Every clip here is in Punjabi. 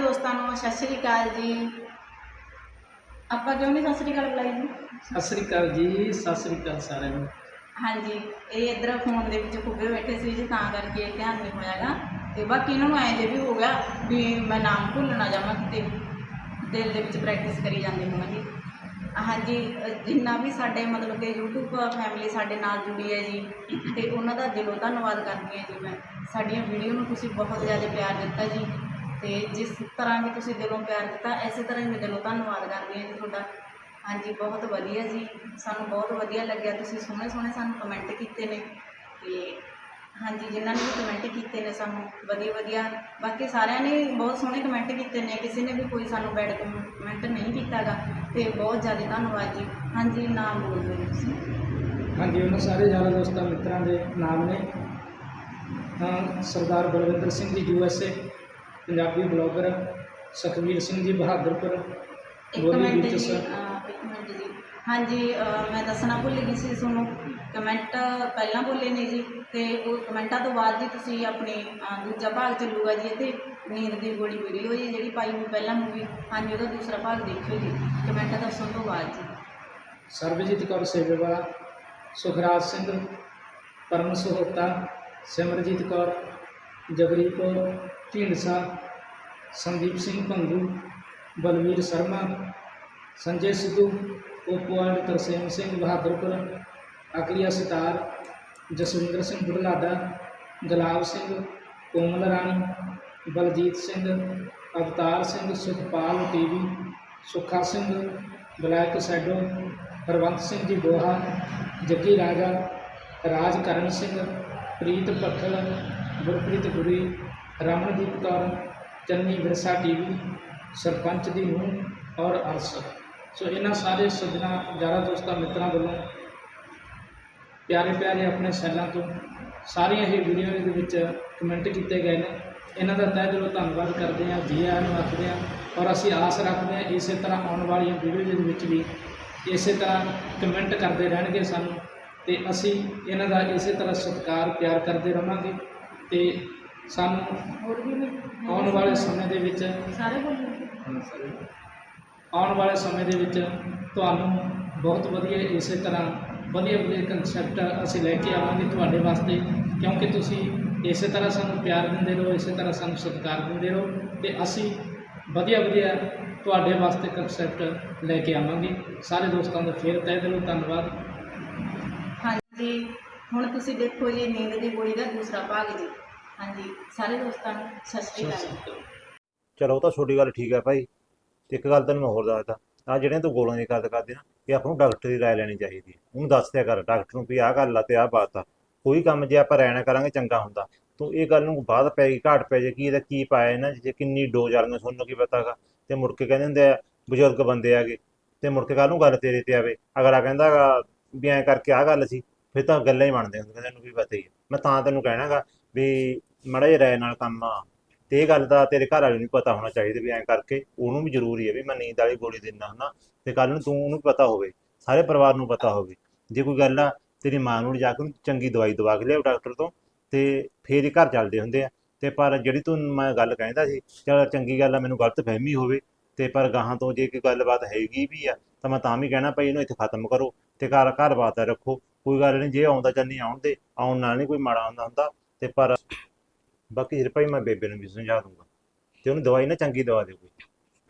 ਦੋਸਤਾਂ ਨੂੰ ਸਤਿ ਸ਼੍ਰੀ ਅਕਾਲ ਜੀ। ਆਪਾਂ ਕਿਉਂ ਨਹੀਂ ਸਤਿ ਸ਼੍ਰੀ ਅਕਾਲ ਬੁਲਾਈ ਜੀ? ਸਤਿ ਸ੍ਰੀ ਅਕਾਲ ਜੀ ਸਤਿ ਸ੍ਰੀ ਅਕਾਲ ਸਾਰਿਆਂ ਨੂੰ। ਹਾਂਜੀ ਇਹ ਇੱਧਰ ਫੋਨ ਦੇ ਵਿੱਚ ਖੁੱਬੇ ਬੈਠੇ ਸੀ ਜੀ ਤਾਂ ਕਰਕੇ ਧਿਆਨ ਨਹੀਂ ਹੋਇਆਗਾ। ਤੇ ਬਾਕੀ ਇਹਨਾਂ ਨੂੰ ਐਂ ਜੇ ਵੀ ਹੋ ਗਿਆ ਵੀ ਮੈਂ ਨਾਮ ਭੁੱਲ ਨਾ ਜਾਵਾਂ ਕਿਤੇ ਦਿਲ ਦੇ ਵਿੱਚ ਪ੍ਰੈਕਟਿਸ ਕਰੀ ਜਾਂਦੇ ਹੋਵਾਂਗੀ ਹਾਂਜੀ ਅ, ਜਿੰਨਾ ਵੀ ਸਾਡੇ ਮਤਲਬ ਕਿ YouTube ਫੈਮਿਲੀ ਸਾਡੇ ਨਾਲ ਜੁੜੀ ਹੈ ਜੀ ਤੇ ਉਹਨਾਂ ਦਾ ਦਿਲੋਂ ਧੰਨਵਾਦ ਕਰਦੀ ਹਾਂ ਜੀ ਮੈਂ। ਸਾਡੀਆਂ ਵੀਡੀਓ ਨੂੰ ਤੁਸੀਂ ਬਹੁਤ ਜ਼ਿਆਦਾ ਪਿਆਰ ਦਿੱਤਾ ਜੀ। ਤੇ ਜਿਸ ਤਰ੍ਹਾਂ ਵੀ ਤੁਸੀਂ ਦਿਲੋਂ ਪਿਆਰ ਦਿੱਤਾ ਐਸੇ ਤਰ੍ਹਾਂ ਹੀ ਮੈਂ ਦਿਲੋਂ ਧੰਨਵਾਦ ਕਰਦੀ ਹਾਂ ਜੀ ਤੁਹਾਡਾ। ਹਾਂਜੀ, ਬਹੁਤ ਵਧੀਆ ਜੀ। ਸਾਨੂੰ ਬਹੁਤ ਵਧੀਆ ਲੱਗਿਆ। ਤੁਸੀਂ ਸੋਹਣੇ ਸੋਹਣੇ ਸਾਨੂੰ ਕਮੈਂਟ ਕੀਤੇ ਨੇ। ਤੇ ਹਾਂਜੀ, ਜਿਨ੍ਹਾਂ ਨੇ ਵੀ ਕਮੈਂਟ ਕੀਤੇ ਨੇ ਸਾਨੂੰ ਵਧੀਆ ਵਧੀਆ ਬਾਕੀ ਸਾਰਿਆਂ ਨੇ ਬਹੁਤ ਸੋਹਣੇ ਕਮੈਂਟ ਕੀਤੇ ਨੇ। ਕਿਸੇ ਨੇ ਵੀ ਕੋਈ ਸਾਨੂੰ ਬੈਡ ਕਮੈਂਟ ਨਹੀਂ ਕੀਤਾਗਾ। ਤੇ ਬਹੁਤ ਜ਼ਿਆਦਾ ਧੰਨਵਾਦ ਜੀ। ਹਾਂਜੀ, ਨਾਮ ਬੋਲ ਦਿਓ ਤੁਸੀਂ। ਹਾਂਜੀ, ਉਹਨਾਂ ਸਾਰੇ ਯਾਰਾਂ ਦੋਸਤਾਂ ਮਿੱਤਰਾਂ ਦੇ ਨਾਮ ਨੇ। Sardar Balwinder Singh ji U S A Punjabi blogger Sukhvir Singh ji Bahadurpur ਇੱਕ ਬੋਲੀ ਮਿੰਟ ਵਿੱਚ ਜੀ ਸਰ। ਅਹ, ਇੱਕ ਮਿੰਟ ਜੀ। ਹਾਂਜੀ ਅਹ, ਮੈਂ ਦੱਸਣਾ ਭੁੱਲ ਗਈ ਸੀ ਤੁਹਾਨੂੰ। ਕਮੈਂਟ ਪਹਿਲਾਂ ਬੋਲੇ ਨੇ ਜੀ ਤੇ ਉਹ ਕਮੈਂਟਾਂ ਤੋਂ ਬਾਅਦ ਜੀ ਤੁਸੀਂ ਆਪਣੀ ਅਹ, ਦੂਜਾ ਭਾਗ ਚੱਲੂਗਾ ਜੀ ਤੇ ਨੀਂਦ ਦੀ ਗੋਲੀ ਵੀਡੀਓ ਜੀ ਜਿਹੜੀ ਪਾਈ ਹੋਈ ਪਹਿਲਾਂ ਮੂਵੀ ਹਾਂਜੀ ਉਹਦਾ ਦੂਸਰਾ ਭਾਗ ਦੇਖਿਓ ਜੀ। ਕਮੈਂਟ ਦੱਸਣ ਤੋਂ ਬਾਅਦ ਜੀ। Sarabjit Kaur Sewewala Sukhraj Singh Param Sahota Simarjit Kaur Jagri Kaur, Dhindsa, Sandeep Singh Bhangu, Balvir Sharma, Sanjay Sidhu Upwal Tarsem Singh Bahadurpur, Akliya Sitar, Jaswinder Singh Budhlada Gulab Singh, Komal Rani, Baljit Singh, Avtar Singh, Sukhpal TV, Sukha Singh, Black Shadow Harwant Singh ji Boha Jaggi ਰਾਜਾ ਰਾਜ ਕਰਨ ਸਿੰਘ, ਪ੍ਰੀਤ ਪੱਖਲ ਗੁਰਪ੍ਰੀਤ ਗੁਰੀ ਰਮਨਦੀਪ ਕੌਰ, ਚੰਨੀ ਵਿਰਸਾ ਟੀਵੀ, ਸਰਪੰਚ ਦੀ ਨੂੰਹ ਔਰ ਅਰਸ। ਸੋ ਇਹਨਾਂ ਸਾਰੇ ਸੱਜਣਾ, ਯਾਰਾਂ ਦੋਸਤਾਂ, ਮਿੱਤਰਾਂ ਵੱਲੋਂ ਪਿਆਰੇ ਪਿਆਰੇ ਆਪਣੇ ਸੈਲਾਂ ਤੋਂ ਸਾਰੀਆਂ ਹੀ ਵੀਡੀਓ ਦੇ ਵਿੱਚ ਕਮੈਂਟ ਕੀਤੇ ਗਏ ਨੇ। ਇਹਨਾਂ ਦਾ ਤਹਿ ਦਿਲੋਂ ਧੰਨਵਾਦ ਕਰਦੇ ਹਾਂ, ਜੀ ਆਇਆਂ ਨੂੰ ਆਖਦੇ ਹਾਂ ਔਰ ਅਸੀਂ ਆਸ ਰੱਖਦੇ ਹਾਂ ਇਸੇ ਤਰ੍ਹਾਂ ਆਉਣ ਵਾਲੀਆਂ ਵੀਡੀਓ ਦੇ ਵਿੱਚ ਵੀ ਇਸੇ ਤਰ੍ਹਾਂ ਕਮੈਂਟ ਕਰਦੇ ਰਹਿਣਗੇ ਸਾਨੂੰ ਤੇ ਅਸੀਂ ਇਹਨਾਂ ਦਾ ਇਸੇ ਤਰ੍ਹਾਂ ਸਤਿਕਾਰ, ਪਿਆਰ ਕਰਦੇ ਰਵਾਂਗੇ। ਤੇ ਸਾਨੂੰ ਹੋਰ ਵੀ? ਆਉਣ ਵਾਲੇ ਸਮੇਂ ਦੇ ਵਿੱਚ ਸਾਰੇ ਬੋਲੋ। ਆਉਣ ਵਾਲੇ ਸਮੇਂ ਦੇ ਵਿੱਚ ਤੁਹਾਨੂੰ ਬਹੁਤ ਵਧੀਆ ਇਸੇ ਤਰ੍ਹਾਂ ਵਧੀਆ ਵਧੀਆ ਕਨਸੈਪਟ ਅਸੀਂ ਲੈ ਕੇ ਆਵਾਂਗੇ ਤੁਹਾਡੇ ਵਾਸਤੇ ਕਿਉਂਕਿ ਤੁਸੀਂ ਇਸੇ ਤਰ੍ਹਾਂ ਸਾਨੂੰ ਪਿਆਰ ਦਿੰਦੇ ਰਹੋ ਇਸੇ ਤਰ੍ਹਾਂ ਸਾਨੂੰ ਸਤਿਕਾਰ ਦਿੰਦੇ ਰਹੋ ਤੇ ਅਸੀਂ ਵਧੀਆ ਵਧੀਆ ਤੁਹਾਡੇ ਵਾਸਤੇ ਕਨਸੈਪਟ ਲੈ ਕੇ ਆਵਾਂਗੇ। ਸਾਰੇ ਦੋਸਤਾਂ ਦਾ ਫੇਰ ਤਹਿ ਦਿਲੋਂ ਧੰਨਵਾਦ। ਹਾਂਜੀ ਹੁਣ ਤੁਸੀਂ ਦੇਖੋ ਜੀ ਨੀਂਦ ਦੀ ਗੋਲੀ ਦਾ ਦੂਸਰਾ ਭਾਗ ਜੀ। ਹਾਂਜੀ ਸਾਰੇ ਦੋਸਤਾਂ ਨੂੰ ਸਤਿ ਸ਼੍ਰੀ ਅਕਾਲ। ਚਲੋ ਉਹ ਤਾਂ ਛੋਟੀ ਗੱਲ ਠੀਕ ਹੈ ਭਾਈ। ਤੇ ਇੱਕ ਗੱਲ ਤੈਨੂੰ ਮੈਂ ਹੋਰ ਦੱਸਦਾ। ਆ ਜਿਹੜੀਆਂ ਤੂੰ ਗੋਲਾਂ ਦੀ ਗੱਲ ਕਰਦੇ ਨਾ ਇਹ ਆਪਾਂ ਨੂੰ ਡਾਕਟਰ ਦੀ ਰਾਏ ਲੈਣੀ ਚਾਹੀਦੀ ਹੈ। ਉਹਨੂੰ ਦੱਸ ਦਿਆ ਕਰ ਡਾਕਟਰ ਨੂੰ ਵੀ ਆਹ ਗੱਲ ਆ ਤੇ ਆਹ ਬਾਤ ਆ। ਕੋਈ ਕੰਮ ਜੇ ਆਪਾਂ ਰਹਿਣਾ ਕਰਾਂਗੇ ਚੰਗਾ ਹੁੰਦਾ। ਤੂੰ ਇਹ ਗੱਲ ਨੂੰ ਬਾਅਦ ਪੈ ਗਈ ਘਾਟ ਪੈ ਜੇ ਕੀ ਇਹਦਾ ਕੀ ਪਾਇਆ ਇਹਨਾਂ 'ਚ, ਜੇ ਕਿੰਨੀ ਡੋਜ਼ ਵਾਲੀਆਂ ਤੁਹਾਨੂੰ ਕੀ ਪਤਾਗਾ ਤੇ ਮੁੜ ਕੇ ਕਹਿੰਦੇ ਹੁੰਦੇ ਆ ਬਜ਼ੁਰਗ ਬੰਦੇ ਆਗੇ ਤੇ ਮੁੜ ਕੇ ਕੱਲ ਨੂੰ ਗੱਲ ਤੇਰੇ ਤੇ ਆਵੇ। ਅਗਲਾ ਕਹਿੰਦਾ ਗਾ ਵੀ ਐਂ ਕਰਕੇ ਆਹ ਗੱਲ ਸੀ। ਫਿਰ ਤਾਂ ਗੱਲਾਂ ਹੀ ਬਣਦੇ ਹੁੰਦੇ ਕਹਿੰਦੇ ਤੈਨੂੰ ਵੀ ਪਤਾ ਹੀ ਹੈ। ਮੈਂ ਤਾਂ ਤੈਨੂੰ ਕਹਿਣਾਗਾ ਵੀ ਮੜਾ ਜਿਹਾ ਰਾਏ ਨਾਲ ਕੰਮ ਆ। ਤੇ ਇਹ ਗੱਲ ਦਾ ਤੇਰੇ ਘਰ ਵਾਲੇ ਨੂੰ ਪਤਾ ਹੋਣਾ ਚਾਹੀਦਾ ਵੀ ਐਂ ਕਰਕੇ ਉਹਨੂੰ ਵੀ ਜ਼ਰੂਰੀ ਹੈ ਵੀ ਮੈਂ ਨੀਂਦ ਵਾਲੀ ਗੋਲੀ ਦਿੰਦਾ ਹੁੰਦਾ ਤੇ ਕੱਲ ਨੂੰ ਤੂੰ ਉਹਨੂੰ ਪਤਾ ਹੋਵੇ, ਸਾਰੇ ਪਰਿਵਾਰ ਨੂੰ ਪਤਾ ਹੋਵੇ। ਜੇ ਕੋਈ ਗੱਲ ਆ, ਤੇਰੀ ਮਾਂ ਨੂੰ ਜਾ ਕੇ ਉਹਨੂੰ ਚੰਗੀ ਦਵਾਈ ਦਵਾ ਕੇ ਲਿਆਓ ਡਾਕਟਰ ਤੋਂ ਤੇ ਫੇਰ ਹੀ ਘਰ ਚੱਲਦੇ ਹੁੰਦੇ ਆ। ਤੇ ਪਰ ਜਿਹੜੀ ਤੂੰ ਮੈਂ ਗੱਲ ਕਹਿੰਦਾ ਸੀ, ਚਲ ਚੰਗੀ ਗੱਲ ਆ, ਮੈਨੂੰ ਗਲਤ ਫਹਿਮੀ ਹੋਵੇ ਤੇ ਪਰ ਗਾਹਾਂ ਤੋਂ ਜੇ ਕੋਈ ਗੱਲਬਾਤ ਹੈਗੀ ਵੀ ਆ, ਤਾਂ ਮੈਂ ਤਾਂ ਵੀ ਕਹਿਣਾ ਭਾਈ ਇਹਨੂੰ ਇੱਥੇ ਖਤਮ ਕਰੋ ਤੇ ਘਰ ਘਰ ਬਾਤ ਰੱਖੋ। ਕੋਈ ਗੱਲ ਨਹੀਂ, ਜੇ ਆਉਂਦਾ ਜਾਂ ਨਹੀਂ ਆਉਣ ਦੇ ਆਉਣ ਨਾਲ ਨਹੀਂ ਕੋਈ ਮਾੜਾ ਹੁੰਦਾ ਹੁੰਦਾ ਤੇ ਪਰ ਬਾਕੀ ਫਿਰ ਭਾਈ ਮੈਂ ਬੇਬੇ ਨੂੰ ਵੀ ਸਮਝਾ ਦੂੰਗਾ ਤੇ ਉਹਨੂੰ ਦਵਾਈ ਨਾ ਚੰਗੀ ਦਵਾ ਦਿਓ ਕੋਈ।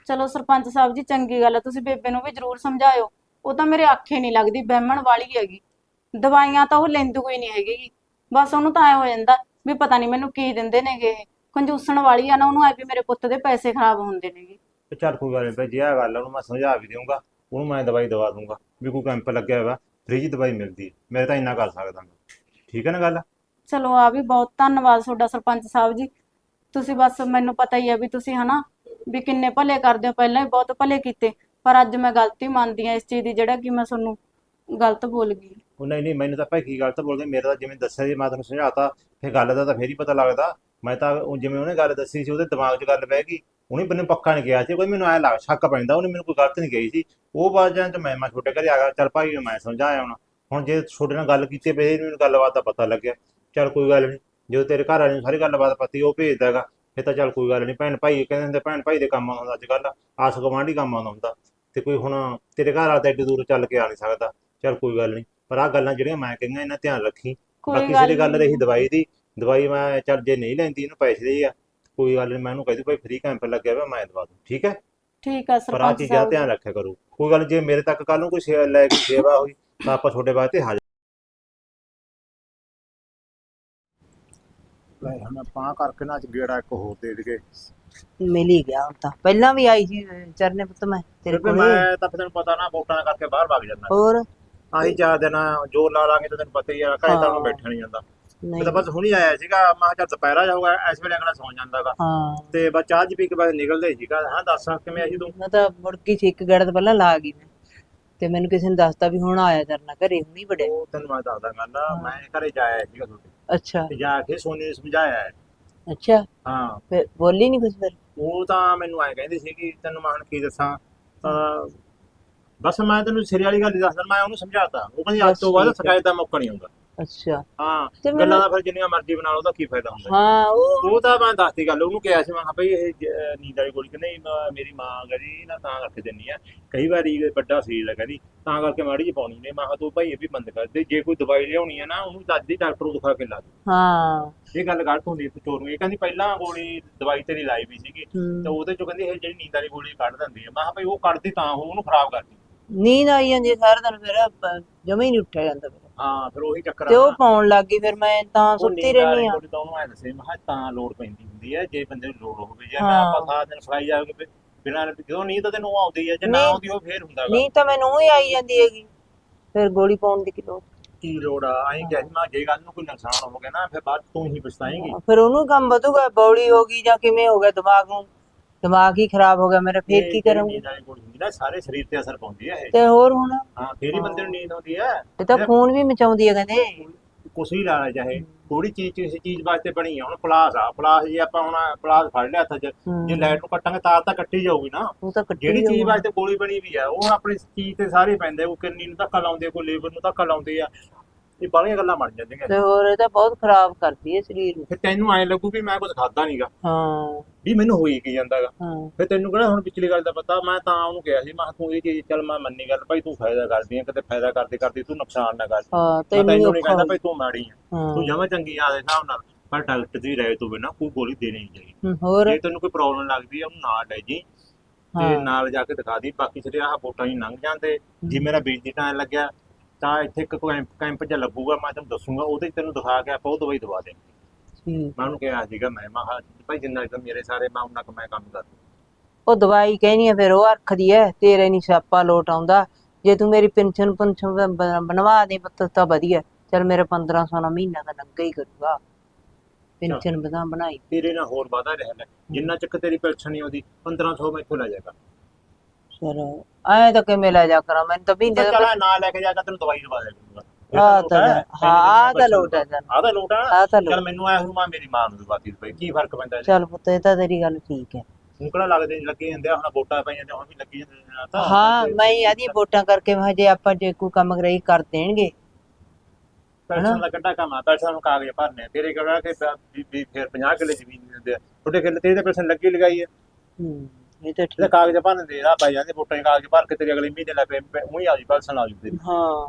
ਚਲੋ ਸਰਪੰਚ ਸਾਹਿਬ ਜੀ ਚੰਗੀ ਗੱਲ ਹੈ ਤੁਸੀਂ ਬੇਬੇ ਨੂੰ ਵੀ ਜ਼ਰੂਰ ਸਮਝਾਇਓ। ਉਹ ਤਾਂ ਮੇਰੇ ਆਖੇ ਨਹੀਂ ਲੱਗਦੀ ਬਹਿਮਣ ਵਾਲੀ ਹੈਗੀ। ਦਵਾਈਆਂ ਤਾਂ ਉਹ ਲੈਂਦੀ ਕੋਈ ਨਹੀਂ ਹੈਗੀ। ਗੀ। ਬਸ ਉਹਨੂੰ ਤਾਂ ਐ ਹੋ ਜਾਂਦਾ ਵੀ ਪਤਾ ਨਹੀਂ ਮੈਨੂੰ ਕੀ ਦਿੰਦੇ ਨੇਗੇ ਇਹ। ਕੰਜੂਸਣ ਵਾਲੀ ਆ ਨਾ ਉਹਨੂੰ ਐ ਵੀ ਮੇਰੇ ਪੁੱਤ ਦੇ ਪੈਸੇ ਖਰਾਬ ਹੁੰਦੇ ਨੇਗੇ। ਤੇ ਚੱਲ ਕੋਈ ਗੱਲ ਨਹੀਂ ਭਾਈ ਜੇ ਆ ਗੱਲ ਆ ਉਹਨੂੰ ਮੈਂ ਸਮਝਾ ਵੀ ਦੇਵਾਂਗਾ ਉਹਨੂੰ ਮੈਂ ਦਵਾਈ ਦਵਾ ਦੂੰਗਾ ਵੀ ਕੋਈ ਕੈਂਪ ਲੱਗਿਆ ਹੋਇਆ ਫ੍ਰੀ ਚ ਦਵਾਈ ਮਿਲਦੀ ਹੈ। ਮੈਂ ਤਾਂ ਇੰਨਾ ਕਰ ਸਕਦਾ। ਗਾ। ਠੀਕ ਹੈ ਨਾ ਗੱਲ? ਚਲੋ ਆ ਵੀ ਬਹੁਤ ਧੰਨਵਾਦ ਤੁਹਾਡਾ ਸਰਪੰਚ ਸਾਹਿਬ ਜੀ। ਤੁਸੀਂ ਬਸ ਮੈਨੂੰ ਪਤਾ ਹੀ ਹੈ ਵੀ ਤੁਸੀਂ ਹਨਾ ਵੀ ਕਿੰਨੇ ਭਲੇ ਕਰਦੇ ਹੋ। ਪਹਿਲਾਂ ਵੀ ਬਹੁਤ ਭਲੇ ਕੀਤੇ, ਪਰ ਅੱਜ ਮੈਂ ਗਲਤੀ ਮੰਨਦੀ ਹਾਂ ਇਸ ਚੀਜ਼ ਦੀ ਜਿਹੜਾ ਕਿ ਮੈਂ ਤੁਹਾਨੂੰ ਗਲਤ ਬੋਲ ਗਈ। ਉਹ ਨਹੀਂ ਨਹੀਂ, ਮੈਨੂੰ ਤਾਂ ਭਾਈ ਕੀ ਗਲਤ ਬੋਲਦੇ, ਮੇਰਾ ਤਾਂ ਜਿਵੇਂ ਦੱਸਿਆ ਜੀ ਮੈਂ ਤੁਹਾਨੂੰ ਸਮਝਾਤਾ, ਫਿਰ ਗੱਲ ਦਾ ਤਾਂ ਫੇਰ ਹੀ ਪਤਾ ਲੱਗਦਾ। ਮੈਂ ਤਾਂ ਉਹ ਜਿਵੇਂ ਉਹਨੇ ਗੱਲ ਦੱਸੀ ਸੀ, ਉਹਦੇ ਦਿਮਾਗ 'ਚ ਗੱਲ ਬਹਿ ਗਈ। ਉਹਨੇ ਮੈਨੂੰ ਪੱਕਾ ਨਹੀਂ ਕਿਹਾ ਸੀ, ਕੋਈ ਮੈਨੂੰ ਐ ਲੱਗ ਸ਼ੱਕ ਪੈਂਦਾ, ਉਹਨੇ ਮੈਨੂੰ ਕੋਈ ਗਲਤ ਨਹੀਂ ਕਹੀ ਸੀ। ਉਹ ਬਾਅਦ ਜਾਂ ਚ ਮੈਂ ਮੈਂ ਛੋਟੇ ਘਰੇ ਆ ਗਿਆ, ਚੱਲ ਭਾਈ ਮੈਂ ਸਮਝਾਇਆ ਹੁਣ। ਹੁਣ ਜੇ ਛੋਟੇ ਨਾਲ ਗੱਲ ਕੀਤੀ ਪਈ ਮੈਨੂੰ ਗੱਲਬਾਤ ਦਾ ਪਤਾ ਲੱਗਿਆ। ਚੱਲ ਕੋਈ ਗੱਲ ਨਹੀਂ ਜਦੋਂ ਤੇਰੇ ਘਰ ਵਾਲੇ ਨੂੰ ਸਾਰੀ ਗੱਲਬਾਤ ਪਤੀ ਉਹ ਭੇਜਦਾ ਹੈਗਾ ਇਹ ਤਾਂ ਚੱਲ ਕੋਈ ਗੱਲ ਨਹੀਂ ਭੈਣ ਭਾਈ ਕਹਿੰਦੇ ਹੁੰਦੇ ਭੈਣ ਭਾਈ ਦੇ ਕੰਮ ਆਉਂਦਾ ਅੱਜ ਕੱਲ ਆਸ ਗੁਆਂਢੀ ਕੰਮ ਆਉਂਦਾ ਹੁੰਦਾ ਤੇ ਕੋਈ ਹੁਣ ਤੇਰੇ ਘਰ ਵਾਲਾ ਤਾਂ ਐਡੀ ਦੂਰ ਚੱਲ ਕੇ ਆ ਨਹੀਂ ਸਕਦਾ ਚੱਲ ਕੋਈ ਗੱਲ ਨਹੀਂ ਪਰ ਆਹ ਗੱਲਾਂ ਜਿਹੜੀਆਂ ਮੈਂ ਕਹੀਆਂ ਇਹਨਾਂ ਧਿਆਨ ਰੱਖੀ ਬਾਕੀ ਜਿਹੜੀ ਗੱਲ। ਰਹੀ ਦਵਾਈ ਦੀ ਦਵਾਈ ਮੈਂ ਚੱਲ ਜੇ ਨਹੀਂ ਲੈਂਦੀ ਇਹਨੂੰ ਪੈਸੇ ਦੇ ਆ ਕੋਈ ਗੱਲ ਨਹੀਂ ਮੈਂ ਉਹਨੂੰ ਕਹਿ ਦੂ ਭਾਈ ਫ੍ਰੀ ਕੈਂਪ ਲੱਗਿਆ ਹੋਇਆ ਮੈਂ ਦਵਾ ਦੂੰ ਠੀਕ ਹੈ ਠੀਕ ਆ ਪਰ ਆਹ ਸਰਪੰਚ ਚੀਜ਼ਾਂ ਧਿਆਨ ਰੱਖਿਆ ਕਰੋ ਕੋਈ ਗੱਲ ਜੇ ਮੇਰੇ ਤੱਕ ਕੱਲ ਨੂੰ ਕੋਈ ਸੇਵਾ ਲੈ ਕੇ ਸੇਵਾ ਹੋਈ ਤਾਂ ਆਪਾਂ ਤੁਹਾਡੇ ਵਾਸਤੇ ਹਾਜ਼ਰ ਲੈ ਕਰਕੇ ਨਾ ਅੱਜ ਗੇੜਾ ਇੱਕ ਹੋਰ ਦੇ ਦਈਏ। ਮਿਲ ਹੀ ਗਿਆ ਹੁਣ ਤਾਂ। ਪਹਿਲਾਂ ਵੀ ਆਈ ਸੀ ਚਰਨੇ ਪੁੱਤ ਮੈਂ ਤੇਰੇ ਕਿਉਂਕਿ ਕੋਲ। ਮੈਂ ਤਾਂ ਫਿਰ ਤੈਨੂੰ ਪਤਾ ਨਾ ਵੋਟਾਂ ਕਰਕੇ ਬਾਹਰ ਭੱਗ ਜਾਂਦਾ। ਹੋਰ? ਆਹੀ ਚਾਰ ਦਿਨ ਜੋ ਲਾ ਲਾਂਗੇ ਤਾਂ ਤੈਨੂੰ ਪਤਾ ਹੀ ਆ ਘਰੇ ਤਾਂ। ਹੁਣ ਬੈਠਾ ਨਹੀਂ ਜਾਂਦਾ। ਮੈਂ ਨਹੀਂ। ਬਸ ਹੁਣੀ ਆਇਆ ਸੀਗਾ ਮੈਂ ਕਿਹਾ ਚੱਲ ਦੁਪਹਿਰਾ ਜਾਊਗਾ ਇਸ ਵੇਲੇ ਅਗਲਾ ਸੌਂ ਜਾਂਦਾਗਾ। ਹਾਂ। ਤੇ ਬਸ ਚਾਹ ਜੀ ਪੀ ਕੇ ਬਾਅਦ ਨਿਕਲਦੇ ਸੀਗਾ। ਹਾਂ ਦੱਸ ਕਿਵੇਂ ਆਈ ਤੂੰ? ਮੈਂ ਤਾਂ ਮੁੜ ਗਈ ਸੀ ਇੱਕ ਗੇੜਾ ਤਾਂ ਪਹਿਲਾਂ ਲਾ ਗਈ ਮੈਂ। ਤੇ ਮੈਨੂੰ ਕਿਸੇ ਨੇ ਦੱਸਤਾ ਵੀ ਹੁਣ ਆਇਆ ਕਰਨਾ ਘਰੇ ਹੁਣੀ ਉਹ ਤੈਨੂੰ ਮੈਂ ਦੱਸਦਾ ਗੱਲ ਮੈਂ ਘਰੇ ਜਾਇਆ ਸੀਗਾ ਤੁਹਾਡੇ ਅੱਛਾ। ਤੇ ਜਾ ਕੇ ਸੋਨੀ ਨੂੰ ਸਮਝਾਇਆ। ਹੈ। ਅੱਛਾ। ਹਾਂ। ਫਿਰ ਬੋਲੀ ਨਹੀਂ ਕੁਝ ਫਿਰ? ਉਹ ਤਾਂ ਮੈਨੂੰ ਐਂ ਕਹਿੰਦੀ ਸੀ ਕਿ ਤੈਨੂੰ ਮੈਂ ਹੁਣ ਕੀ ਦੱਸਾਂ ਤਾਂ ਬਸ ਮੈਂ ਤੈਨੂੰ ਸਿਰੇ ਵਾਲੀ ਗੱਲ ਹੀ ਦੱਸਦਾ ਮੈਂ ਉਹਨੂੰ ਸਮਝਾਤਾ। ਉਹ ਕਹਿੰਦੀ ਅੱਜ ਤੋਂ ਬਾਅਦ ਬਸ ਠੀਕ ਹੈ। ਸ਼ਿਕਾਇਤ ਦਾ ਮੌਕਾ ਨਹੀਂ ਆਉਂਦਾ। ਅੱਛਾ। ਹਾਂ ਗੱਲਾਂ ਦਾ ਫਿਰ ਜਿੰਨੀਆਂ ਮਰਜ਼ੀ ਬਣਾ ਲਓ ਉਹਦਾ ਕੀ ਫਾਇਦਾ ਹੁੰਦਾ? ਹਾਂ ਉਹ ਉਹ ਤਾਂ ਮੈਂ ਦੱਸਦੀ ਗੱਲ ਉਹਨੂੰ ਕਿਹਾ ਸੀ ਮੈਂ ਕਿਹਾ ਭਈ ਇਹ ਜ- ਨੀਂਦ ਵਾਲੀ ਗੋਲੀ ਕਹਿੰਦੇ ਮੇਰੀ ਮਾਂ ਕਹਿੰਦੀ ਨਾ ਤਾਂ ਰੱਖ ਦਿੰਨੀ ਆ। ਕਈ ਵਾਰੀ ਇਹ ਵੱਡਾ ਸਰੀਰ ਹੈ ਕਹਿੰਦੀ ਤਾਂ ਕਰਕੇ ਮਾੜੀ ਜਿਹੀ ਪਾਉਣੀ ਨੇ ਮੈਂ ਕਿਹਾ ਤੂੰ ਭਾਈ ਇਹ ਵੀ ਬੰਦ ਕਰ ਦੇ ਜੇ ਕੋਈ ਦਵਾਈ ਲਿਆਉਣੀ ਹੈ ਨਾ ਉਹਨੂੰ ਦੱਸ ਦੀ ਡਾਕਟਰ ਨੂੰ ਦਿਖਾ ਕੇ ਲਾ ਦੇ। ਹਾਂ। ਇਹ ਗੱਲ ਗਲਤ ਹੁੰਦੀ ਹੈ ਚੋਰ ਨੂੰ। ਇਹ ਕਹਿੰਦੀ ਪਹਿਲਾਂ ਗੋਲੀ ਦਵਾਈ ਤੇਰੀ ਲਾਈ ਵੀ ਸੀਗੀ ਹਮ। ਤੇ ਉਹਦੇ ਚੋਂ ਕਹਿੰਦੀ ਇਹ ਜਿਹੜੀ ਨੀਂਦ ਵਾਲੀ ਗੋਲੀ ਕੱਢ ਦਿੰਦੀ ਹੈ ਮੈਂ ਕਿਹਾ ਭਈ ਉਹ ਕੱਢਦੀ ਤਾਂ ਉਹ ਉਹਨੂੰ ਖਰਾਬ ਕਰਦੀ। ਨੀਂਦ ਆਈ ਜਾਂਦੀ ਹੈ ਸਾਰਾ ਦਿਨ ਫਿਰ ਜਮੇ ਹੀ ਨਹੀਂ ਉੱਠਿਆ ਜਾਂਦਾ ਫਿਰ। ਹਾਂ ਫਿਰ ਉਹੀ ਚੱਕਰ ਤੇ ਉਹ। ਪਾਉਣ ਲੱਗ ਗਈ ਫਿਰ ਮੈਂ ਤਾਂ ਸੁੱਤੀ ਰਹਿਣੀ ਆ ਗੋਲੀ ਤਾਂ ਉਹਨੂੰ ਐ ਦੱਸੇ ਮੈਂ ਕਿਹਾ ਤਾਂ ਲੋੜ ਪੈਂਦੀ ਹੁੰਦੀ ਹੈ ਜੇ ਬੰਦੇ ਨੂੰ ਲੋੜ ਹੋਵੇ ਜੇ ਹਾਂ। ਆਪਾਂ ਸਾਰਾ ਦਿਨ ਫਰਾਈ ਜਾਓਗੇ ਫਿਰ ਬਿਨਾਂ ਜਦੋਂ ਨੀਂਦ ਤਾਂ ਤੈਨੂੰ ਆਉਂਦੀ ਹੈ ਜੇ ਨਾ ਨਹੀਂ। ਆਉਂਦੀ ਉਹ ਫੇਰ ਹੁੰਦਾ ਗਾ। ਨਹੀਂ ਤਾਂ ਮੈਨੂੰ ਹੀ ਆਈ ਜਾਂਦੀ ਹੈਗੀ ਫਿਰ ਗੋਲੀ ਪਾਉਣ ਦੀ ਕੀ ਲੋੜ ਕੀ ਲੋੜ ਆ ਐਂ ਕਿ ਮੈਂ ਜੇ ਗੱਲ ਨੂੰ ਕੋਈ ਨੁਕਸਾਨ ਹੋ ਗਿਆ ਨਾ ਫਿਰ ਬਾਅਦ ਤੂੰ ਹੀ ਪਛਤਾਏਂਗੀ ਫਿਰ ਉਹਨੂੰ ਕੰਮ ਵਧੂਗਾ ਬੌਲੀ ਹੋ ਗਈ ਜਾਂ ਕਿਵੇਂ ਹੋ ਗਿਆ ਦਿਮਾਗ ਨੂੰ ਦਿਮਾਗ ਹੀ ਖਰਾਬ ਹੋ ਗਿਆ ਮੇਰਾ ਫੇਰ ਕੀ ਕਰਾਂਗੀ? ਨਾ ਸਾਰੇ ਸਰੀਰ ਤੇ ਅਸਰ ਪਾਉਂਦੀ ਹੈ ਇਹ। ਤੇ ਹੋਰ ਹੁਣ? ਹਾਂ ਫੇਰ ਹੀ ਬੰਦੇ ਨੂੰ ਨੀਂਦ ਆਉਂਦੀ ਹੈ ਇਹ ਤਾਂ ਖੂਨ ਵੀ ਮਚਾਉਂਦੀ ਹੈ ਕਹਿੰਦੇ। ਕੁਛ ਵੀ ਲਾ ਲੈ ਚਾਹੇ ਥੋੜੀ ਚੀਜ਼ ਕਿਸੇ ਚੀਜ਼ ਵਾਸਤੇ ਬਣੀ ਆ ਹੁਣ ਪਲਾਸ ਆ ਪਲਾਸ ਜੇ ਆਪਾਂ ਹੁਣ ਪਲਾਸ ਫੜ ਲਿਆ ਹੱਥ 'ਚ। ਜੇ ਲਾਈਟ ਨੂੰ ਕੱਟਾਂਗੇ ਤਾਰ ਤਾਂ ਕੱਟੀ ਜਾਊਗੀ ਨਾ। ਉਹ ਤਾਂ ਕੱਟੀ ਜਿਹੜੀ ਚੀਜ਼। ਵਾਸਤੇ ਗੋਲੀ ਬਣੀ ਵੀ ਆ ਉਹ ਆਪਣੀ ਚੀਜ਼ ਤੇ ਸਾਰੇ ਪੈਂਦੇ ਕੋਈ ਕਿੰਨੀ ਨੂੰ ਧੱਕਾ ਲਾਉਂਦੇ ਆ, ਕੋਈ ਲੇਬਰ ਨੂੰ ਧੱਕਾ ਲਾਉਂਦੇ ਆ ਇਹ ਬਾਹਲੀਆਂ ਗੱਲਾਂ ਬਣ ਜਾਂਦੀਆਂ। ਤੇ ਹੋਰ ਇਹ ਤਾਂ ਬਹੁਤ ਖਰਾਬ ਕਰਦੀ ਹੈ ਸਰੀਰ ਨੂੰ। ਫਿਰ ਤੈਨੂੰ ਐਂ ਲੱਗੂ ਵੀ ਮੈਂ ਕੁਝ ਖਾਦਾ ਨਹੀਂਗਾ ਹਾਂ। ਵੀ ਮੈਨੂੰ ਹੋਈ ਕੀ ਜਾਂਦਾਗਾ। ਹਾਂ। ਫਿਰ ਤੈਨੂੰ ਕਿਹੜਾ ਹੁਣ ਪਿਛਲੀ ਗੱਲ ਦਾ ਪਤਾ ਮੈਂ ਤਾਂ ਉਹਨੂੰ ਕਿਹਾ ਸੀ ਮੈਂ ਕਿਹਾ ਤੂੰ ਇਹ ਚੀਜ਼ ਚੱਲ ਮੈਂ ਮੰਨੀ ਗੱਲ ਭਾਈ ਤੂੰ ਫਾਇਦਾ ਕਰਦੀ ਆ ਕਿਤੇ ਫਾਇਦਾ ਕਰਦੀ ਕਰਦੀ ਤੂੰ ਨੁਕਸਾਨ ਨਾ ਕਰ। ਹਾਂ ਮੈਂ ਤੈਨੂੰ ਤੈਨੂੰ ਵੀ ਨਹੀਂ ਔਖਾ ਕਹਿੰਦਾ ਹੋ- ਭਾਈ ਤੂੰ ਮਾੜੀ ਆ। ਹਾਂ। ਤੂੰ ਜਮਾ ਚੰਗੀ ਆ ਦੇ ਹਿਸਾਬ ਨਾਲ। ਪਰ ਡਾਕਟਰ ਦੀ ਰਾਏ ਤੋਂ ਬਿਨਾਂ ਕੋਈ ਗੋਲੀ ਦੇਣੀ ਨਹੀਂ ਚਾਹੀਦੀ। ਹਮ, ਹੋਰ? ਜੇ ਤੈਨੂੰ ਕੋਈ ਪ੍ਰੋਬਲਮ ਲੱਗਦੀ ਆ ਉਹਨੂੰ ਨਾਲ ਲੈ ਜੀ। ਤੇ ਹਾਂ। ਨਾਲ ਜਾ ਕੇ ਦਿਖਾ ਦੀ ਬਾਕੀ ਜਿਹੜੇ ਆਹ ਵੋਟਾਂ ਹੀ ਲੰਘ ਜਾਂਦੇ। ਜੇ ਮੇਰਾ ਬਿਜਲੀ ਟਾਈਮ ਲੱਗਿਆ ਤਾਂ ਇੱਥੇ ਇੱਕ ਕੈਂਪ ਕੈਂਪ ਜਿਹਾ ਲੱਗੂਗਾ ਮੈਂ ਤੈਨੂੰ ਦੱਸੂਗਾ ਉਹਦੇ 'ਚ ਤੈਨੂੰ ਦਿਖਾ ਕੇ ਆਪਾਂ ਉਹ ਦਵਾਈ ਦਵਾ ਦੇ ਠੀਕ ਮੈਂ ਉਹਨੂੰ ਕਿਹਾ ਸੀਗਾ ਮੈਂ ਮੈਂ ਕਿਹਾ ਭਾਈ ਜਿੰਨਾ ਕੁ ਮੇਰੇ ਸਾਰੇ ਮੈਂ ਉਹਨਾਂ ਕੁ ਮੈਂ ਕੰਮ ਕਰ ਉਹ ਦਵਾਈ ਕਹਿਨੀ ਆ ਫਿਰ ਉਹ ਅਰਖਦੀ ਹੈ ਤੇਰੇ ਨਹੀਂ ਸਿਆਪਾ ਲੋਟ ਆਉਂਦਾ। ਜੇ ਤੂੰ ਮੇਰੀ ਪੈਨਸ਼ਨ ਪੈਨਸ਼ਨ ਬਣਵਾ ਦੇ ਪੁੱਤ ਤਾਂ ਵਧੀਆ। ਚਲ ਮੇਰਾ 1500 ਦਾ ਮਹੀਨਾ ਦਾ ਲੱਗਾ ਹੀ ਕਰੂਗਾ। ਪੈਨਸ਼ਨ ਬਣਾ ਬਣਾਈ। ਤੇਰੇ ਨਾਲ ਹੋਰ ਵਾਦਾ ਰਿਹਾ ਲੈ। ਜਿੰਨਾ ਚੱਕ ਤੇਰੀ ਪੈਨਸ਼ਨ ਨਹੀਂ ਆਉਂਦੀ 1500 ਮੈਥੋਂ ਲੈ ਜਾਏਗਾ ਚਲ ਐ ਤਾਂ ਕਿਵੇਂ ਲੈ ਜਾ ਕਰਾਂ ਮੈਨੂੰ ਤਾਂ ਮਹੀਨੇ ਦਾ ਚਲ ਨਾ ਲੈ ਕੇ ਜਾਗਾ ਤੈਨੂੰ ਦਵਾਈ ਦਵਾ ਦੇ ਦੂੰਗਾ। ਆ ਤਾਂ ਹਾਂ ਆ ਤਾਂ ਲੋਟ ਹੈ ਚੱਲ ਆ ਤਾਂ ਲੋਟ ਆ ਆ ਤਾਂ ਚਲ ਲੋਟ। ਮੈਨੂੰ ਐ ਹੁਣ ਮੈਂ ਮੇਰੀ ਮਾਂ ਨੂੰ ਦਵਾਤੀ ਦਵਾਈ ਕੀ ਫ਼ਰਕ ਪੈਂਦਾ ਇਹਦੇ? ਚੱਲ ਪੁੱਤ ਇਹ ਤਾਂ ਤੇਰੀ ਗੱਲ ਠੀਕ ਹੈ। ਹੁਣ ਕਿਹੜਾ ਲੱਗਦੇ ਨੀ ਲੱਗੇ ਜਾਂਦੇ ਆ, ਹੁਣ ਵੋਟਾਂ ਪਈਆਂ ਤੇ ਹੁਣ ਵੀ ਲੱਗੀ ਜਾਂਦੇ ਨੇ ਤਾਂ ਹਾਂ ਮੈਂ ਆਦੀ ਵੋਟਾਂ ਕਰਕੇ ਮੈਂ ਜੇ ਆਪਾਂ ਜੇ ਕੋਈ ਕੰਮ ਕਰਾਈ ਕਰ ਦੇਣਗੇ। ਪੈਨਸ਼ਨ ਦਾ ਕੱਢਾ ਕੰਮ ਆ ਪੈਨਸ਼ਨ ਨੂੰ ਕਾਗਜ਼ ਭਰਨੇ ਆ। ਤੇਰੇ ਕਿਹੜਾ ਕਿ ਬ- ਵੀ ਵੀ ਫਿਰ 50 ਕਿੱਲੇ ਜ਼ਮੀਨ ਦਿੰਦੇ ਆ। ਤੁਹਾਡੇ ਕਿੱਲੇ ਤੇ ਪੈਨਸ਼ਨ ਲੱਗੀ ਲਗਾਈ ਹੈ ਹੂੰ। ਤਾਂ ਠੀਕ। ਕਾਗਜ਼ ਭਰਨ ਦੇ ਆ ਪੈ ਜਾਂਦੇ ਵੋਟਾਂ ਦੇ ਕਾਗਜ਼ ਭਰ ਕੇ ਤੇਰੇ ਅਗਲੇ ਮਹੀਨੇ ਲੈ ਪਏ ਉਹੀ ਆ ਜੀ ਪੈਨਸ਼ਨ ਆ ਜੂ ਤੇਰੀ ਹਾਂ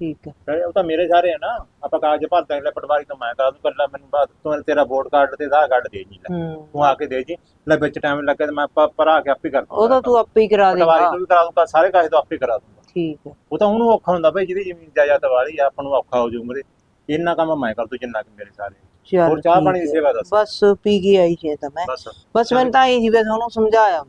ਠੀਕ ਹੈ ਕਹਿੰਦੇ ਉਹ ਤਾਂ ਮੇਰੇ ਸਾਰੇ ਆ ਨਾ ਆਪਾਂ ਕਾਗਜ਼ ਭਰਦੇ ਅਗਲੇ ਪਟਵਾਰੀ ਤੋਂ ਮੈਂ ਕਰਾ ਦੂੰ ਕੱਲਾ ਮੈਨੂੰ ਬਾਅਦ ਤੂੰ ਤੇਰਾ ਵੋਟ ਕਾਰਡ ਤੇ ਆਧਾਰ ਕਾਰਡ ਦੇ ਜੀ ਲੈ। ਹੂੰ। ਤੂੰ ਆ ਕੇ ਦੇ ਜੀ ਲੈ ਵਿੱਚ ਟਾਈਮ ਲੱਗੇ ਤੇ ਮੈਂ ਆਪਾਂ ਭਰਾ ਕੇ ਆਪੇ ਕਰ ਦੂੰਗਾ। ਉਹ ਤਾਂ ਤੂੰ ਆਪੇ ਹੀ ਕਰਾ ਪਟਵਾਰੀ ਦੇਗਾ ਤੋਂ ਵੀ ਕਰਾ ਦੂੰਗਾ ਸਾਰੇ ਕਾਗਜ਼ ਤੋਂ ਆਪੇ ਕਰਾ ਦੂੰਗਾ। ਠੀਕ ਹੈ ਉਹ ਤਾਂ ਉਹਨੂੰ ਔਖਾ ਹੁੰਦਾ ਭਾਈ ਜਿਹਦੀ ਜ਼ਮੀਨ ਜਾਇਦਾਦ ਵਾਲੀ ਆ ਆਪਾਂ ਨੂੰ ਔਖਾ ਹੋ ਜੂ ਮਰੇ ਇੰਨਾ ਕੰਮ ਮੈਂ ਕਰ ਦੂੰ ਜਿੰਨਾ ਕਿ ਮੇਰੇ ਸਾਰੇ। ਚਲ ਹੋਰ ਚਾਹ ਪਾਣੀ ਦੀ ਸੇਵਾ ਦੱਸ। ਬਸ ਪੀ ਕੇ ਆਈ ਸੀ ਤਾਂ ਮੈਂ। ਬਸ। ਬਸ ਮੈਂ ਤਾਂ ਇਹ ਜੀ ਬਸ ਉਹਨੂੰ ਸਮਝਾਇਆ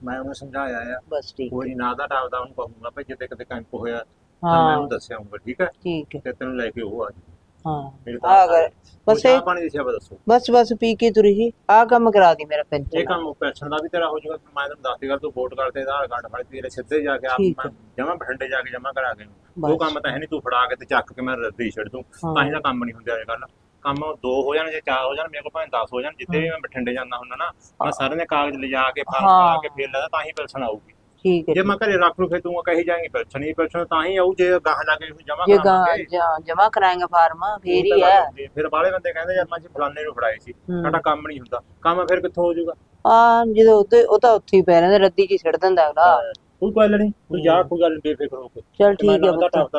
ਮੈਂ ਉਹਨੂੰ ਸਮਝਾਇਆ ਆ। ਬਸ ਠੀਕ ਕੋਈ ਨਾ ਦਾ ਟਾਪ ਦਾ ਉਹਨੂੰ ਕਹੂੰਗਾ ਭਾਈ ਜਿੱਦੇ ਕਿਤੇ ਕੈਂਪ ਹੋਇਆ ਤਾਂ ਮੈਂ ਉਹਨੂੰ ਦੱਸਿਆ ਹੂੰਗਾ ਠੀਕ ਹੈ? ਠੀਕ ਹੈ। ਤੇ ਤੈਨੂੰ ਲੈ ਕੇ ਉਹ ਆ ਜੀ ਹਾਂ। ਮੇਰੇ ਆ ਗਏ ਬਸ ਚਾਹ ਇਹ ਪਾਣੀ ਦੀ ਸੇਵਾ ਦੱਸੋ। ਬਸ ਬਸ ਪੀ ਕੇ ਤੁਰੀ ਸੀ। ਆ ਕੰਮ ਕਰਾ ਦੀ ਮੇਰਾ ਇਹ ਪੈਨਸ਼ਨ ਕੰਮ ਪੈਨਸ਼ਨ ਦਾ ਵੀ ਤੇਰਾ ਹੋ ਜਾਊਗਾ। ਫਿਰ ਮੈਂ ਤੈਨੂੰ ਦੱਸ ਦੇਗਾ ਤੂੰ ਵੋਟ ਕਰਦੇ ਆਧਾਰ ਕਾਰਡ ਫੜ ਤੇਰੇ ਸਿੱਧੇ ਜਾ ਕੇ ਆਪ ਠੀਕ ਮੈਂ ਜਮਾ ਬਠਿੰਡੇ ਜਾ ਕੇ ਜਮਾ ਕਰਾ ਕੇ ਉਹ ਬਸ। ਕੰਮ ਤਾਂ ਹੈ ਨਹੀਂ ਤੂੰ ਫੜਾ ਕੇ ਤੇ ਚੱਕ ਕੇ ਮੈਂ ਰੱਦੀ ਛੱਡ ਦੂੰ। ਹਾਂ। ਤਾਂ ਹੀ ਤਾਂ ਕੰਮ ਨਹੀਂ ਹੁੰਦੇ ਅੱਜ ਕੱਲ ਕੰਮ ਦੋ ਹੋ ਜਾਣ ਜੇ ਚਾਰ ਹੋ ਜਾਣ ਮੇਰੇ ਕੋਲ ਭਾਵੇਂ 10 ਹੋ ਜਾਣ ਜਿੱਥੇ ਵੀ ਮੈਂ ਬਠਿੰਡੇ ਜਾਂਦਾ ਹੁੰਦਾ ਨਾ ਮੈਂ ਸਾਰਿਆਂ ਦੇ ਕਾਗਜ਼ ਲਿਜਾ ਕੇ ਫਾਰਮ ਹਾਂ। ਪਾ ਕੇ ਫੇਰ ਲੈਦਾ ਤਾਂ ਹੀ ਪੈਨਸ਼ਨ ਆਊਗੀ। ਠੀਕ ਹੈ ਜੇ ਮੈਂ ਘਰੇ ਰੱਖ ਲੂ ਫਿਰ ਤੂੰ ਕਹੀ ਜਾਏਂਗੀ ਪੈਨਸ਼ਨ ਹੀ ਪੈਨਸ਼ਨ ਤਾਂ ਹੀ ਆਊ ਜੇ ਗਾਹਾਂ ਲਾ ਕੇ ਜਮਾ ਜੇ ਜਮਾ ਕਰਾਏਗਾ ਫਾਰਮ ਫੇਰ ਹੀ ਹੈ। ਫਿਰ ਬਾਹਲੇ ਬੰਦੇ ਕਹਿੰਦੇ ਯਾਰ ਮੈਂ ਜੀ ਫਲਾਣੇ ਨੂੰ ਫੜਾਏ ਸੀ ਹੂੰ। ਸਾਡਾ ਕੰਮ ਨਹੀਂ ਹੁੰਦਾ। ਕੰਮ ਫਿਰ ਕਿੱਥੋਂ ਹੋ ਜਾਊਗਾ? ਆ ਜਦੋਂ ਉੱਤੇ ਉਹ ਤਾਂ ਉੱਥੇ ਹੀ ਪੈ ਰਹਿੰਦਾ ਰੱਦੀ ਚ ਹੀ ਛੱਡ ਦਿੰਦਾ ਅਗਲਾ। ਕੋਈ ਗੱਲ ਨਹੀਂ ਤੂੰ ਜਾ ਕੋਈ ਗੱਲ ਨੀ, ਬੇਫਿਕਰ ਹੋ ਕੇ। ਚਲ ਤੇ ਮੈਂ ਠੀਕ ਹੈ ਲੱਗਦਾ ਪੁੱਤ।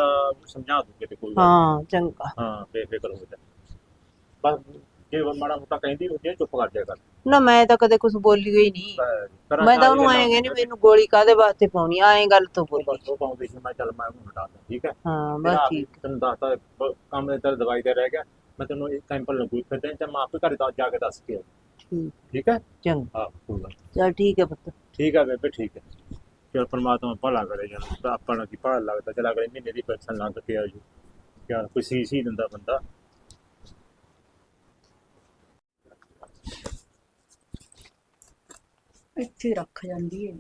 ਸਮਝਾ ਦੂੰਗੇ ਤੇ ਕੋਈ ਗੱਲ ਨੀ। ਹਾਂ ਚੰਗਾ। ਹਾਂ ਬੇਫਿਕਰ ਹੋ ਜਾ। ਬਸ ਜੇ ਮਾੜਾ ਮੋਟਾ ਕਹਿੰਦੀ ਹੁੰਦੀ ਹੈ ਚੁੱਪ ਕਰ ਜਾਇਆ ਕਰ। ਨਾ ਮੈਂ ਤਾਂ ਕਦੇ ਕੁਝ ਬੋਲੀ ਹੋਈ ਨਹੀਂ। ਮੈਂ ਤਾਂ ਉਹਨੂੰ ਕੇ ਆਏਗਾ ਨਹੀਂ ਮੈਨੂੰ ਗੋਲੀ ਕਾਦੇ ਵਾਸਤੇ ਪਾਉਣੀ ਐਂ ਗੱਲ ਤੋਂ ਬੋਲੀ। ਬਸ ਉਹ ਪਾਉਂਦੇ ਸੀ ਮੈਂ ਚੱਲ ਮੈਂ ਉਹਨੂੰ ਹਟਾ ਦਾਂ ਠੀਕ ਹੈ? ਹਾਂ ਬਸ ਹੀ ਠੀਕ। ਤੈਨੂੰ ਦੱਸਤਾ ਬ- ਕੰਮ ਦੇ ਤੇਰੇ ਦਵਾਈ ਤੇ ਰਹਿ ਗਿਆ। ਮੈਂ ਤੈਨੂੰ ਇੱਕ ਕੈਂਪਲ ਲੱਗੂ ਫਿਰ ਤੇ ਮੈਂ ਆਪੇ ਘਰੇ ਦਾ ਜਾ ਕੇ ਦੱਸ ਕੇ ਆਊਂ। ਠੀਕ। ਠੀਕ ਹੈ? ਚੰਗਾ। ਹਾਂ ਕੋਈ ਗੱਲ ਨੀ। ਚਲ ਠੀਕ ਹੈ ਪੁੱਤ। ਠੀਕ ਹੈ ਬੇਬੇ ਠੀਕ ਹੈ। ਚਲ ਪਰਮਾਤਮਾ ਭਲਾ ਕਰੇ ਜਨ ਤਾਂ ਆਪਾਂ ਨੂੰ ਕੀ ਭਲਾ ਲੱਗਦਾ ਚਲ ਅਗਲੇ ਮਹੀਨੇ ਦੀ ਪੈਨਸ਼ਨ ਲੰਘ ਕੇ ਆ ਜੂ ਯਾਰ ਕੋਈ ਸੀ ਸੀ ਦਿੰਦਾ ਬੰਦਾ। ਇੱਥੇ ਰੱਖ ਜਾਂਦੀ ਹੈ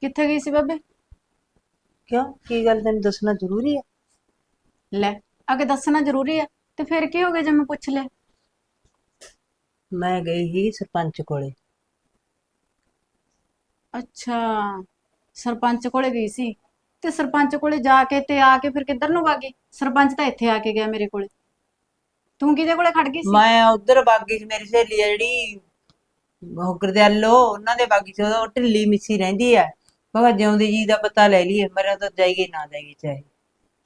ਕਿੱਥੇ ਗਈ ਸੀ ਬਾਬੇ? ਕਿਉਂ? ਕੀ ਗੱਲ ਤੈਨੂੰ ਦੱਸਣਾ ਜ਼ਰੂਰੀ ਹੈ ਲੈ ਅੱਗੇ ਦੱਸਣਾ ਜ਼ਰੂਰੀ ਆ ਤੇ ਫਿਰ ਕੀ ਹੋ ਗਿਆ ਜੇ ਮੈਂ ਪੁੱਛ ਲਿਆ? ਮੈਂ ਗਈ ਸੀ ਸਰਪੰਚ ਕੋਲੇ। ਅੱਛਾ ਸਰਪੰਚ ਕੋਲੇ ਗਈ ਸੀ। ਤੇ ਸਰਪੰਚ ਕੋਲੇ ਜਾ ਕੇ ਤੇ ਆ ਕੇ ਫਿਰ ਕਿੱਧਰ ਨੂੰ ਵਾਗੀ ਸਰਪੰਚ ਤਾਂ ਇੱਥੇ ਆ ਕੇ ਗਿਆ ਮੇਰੇ ਕੋਲੇ। ਤੂੰ ਕਿਹਦੇ ਕੋਲੇ ਖੜ ਗਈ ਸੀ? ਮੈਂ ਉਧਰ ਬਾਗੀ ਚ ਮੇਰੀ ਸਹੇਲੀ ਆ ਜਿਹੜੀ ਉਹ ਗੁਰਦਿਆਲੋ ਉਹਨਾਂ ਦੇ ਬਾਗੀ ਚ ਉਹ ਢਿੱਲੀ ਮਿੱਸੀ ਰਹਿੰਦੀ ਆ। ਮੈਂ ਜਿਉਂਦੀ ਜੀ ਦਾ ਪਤਾ ਲੈ ਲਈਏ ਮੇਰਾ ਤਾਂ ਜਾਈਏ ਨਾ ਜਾਈਏ ਚਾਹੇ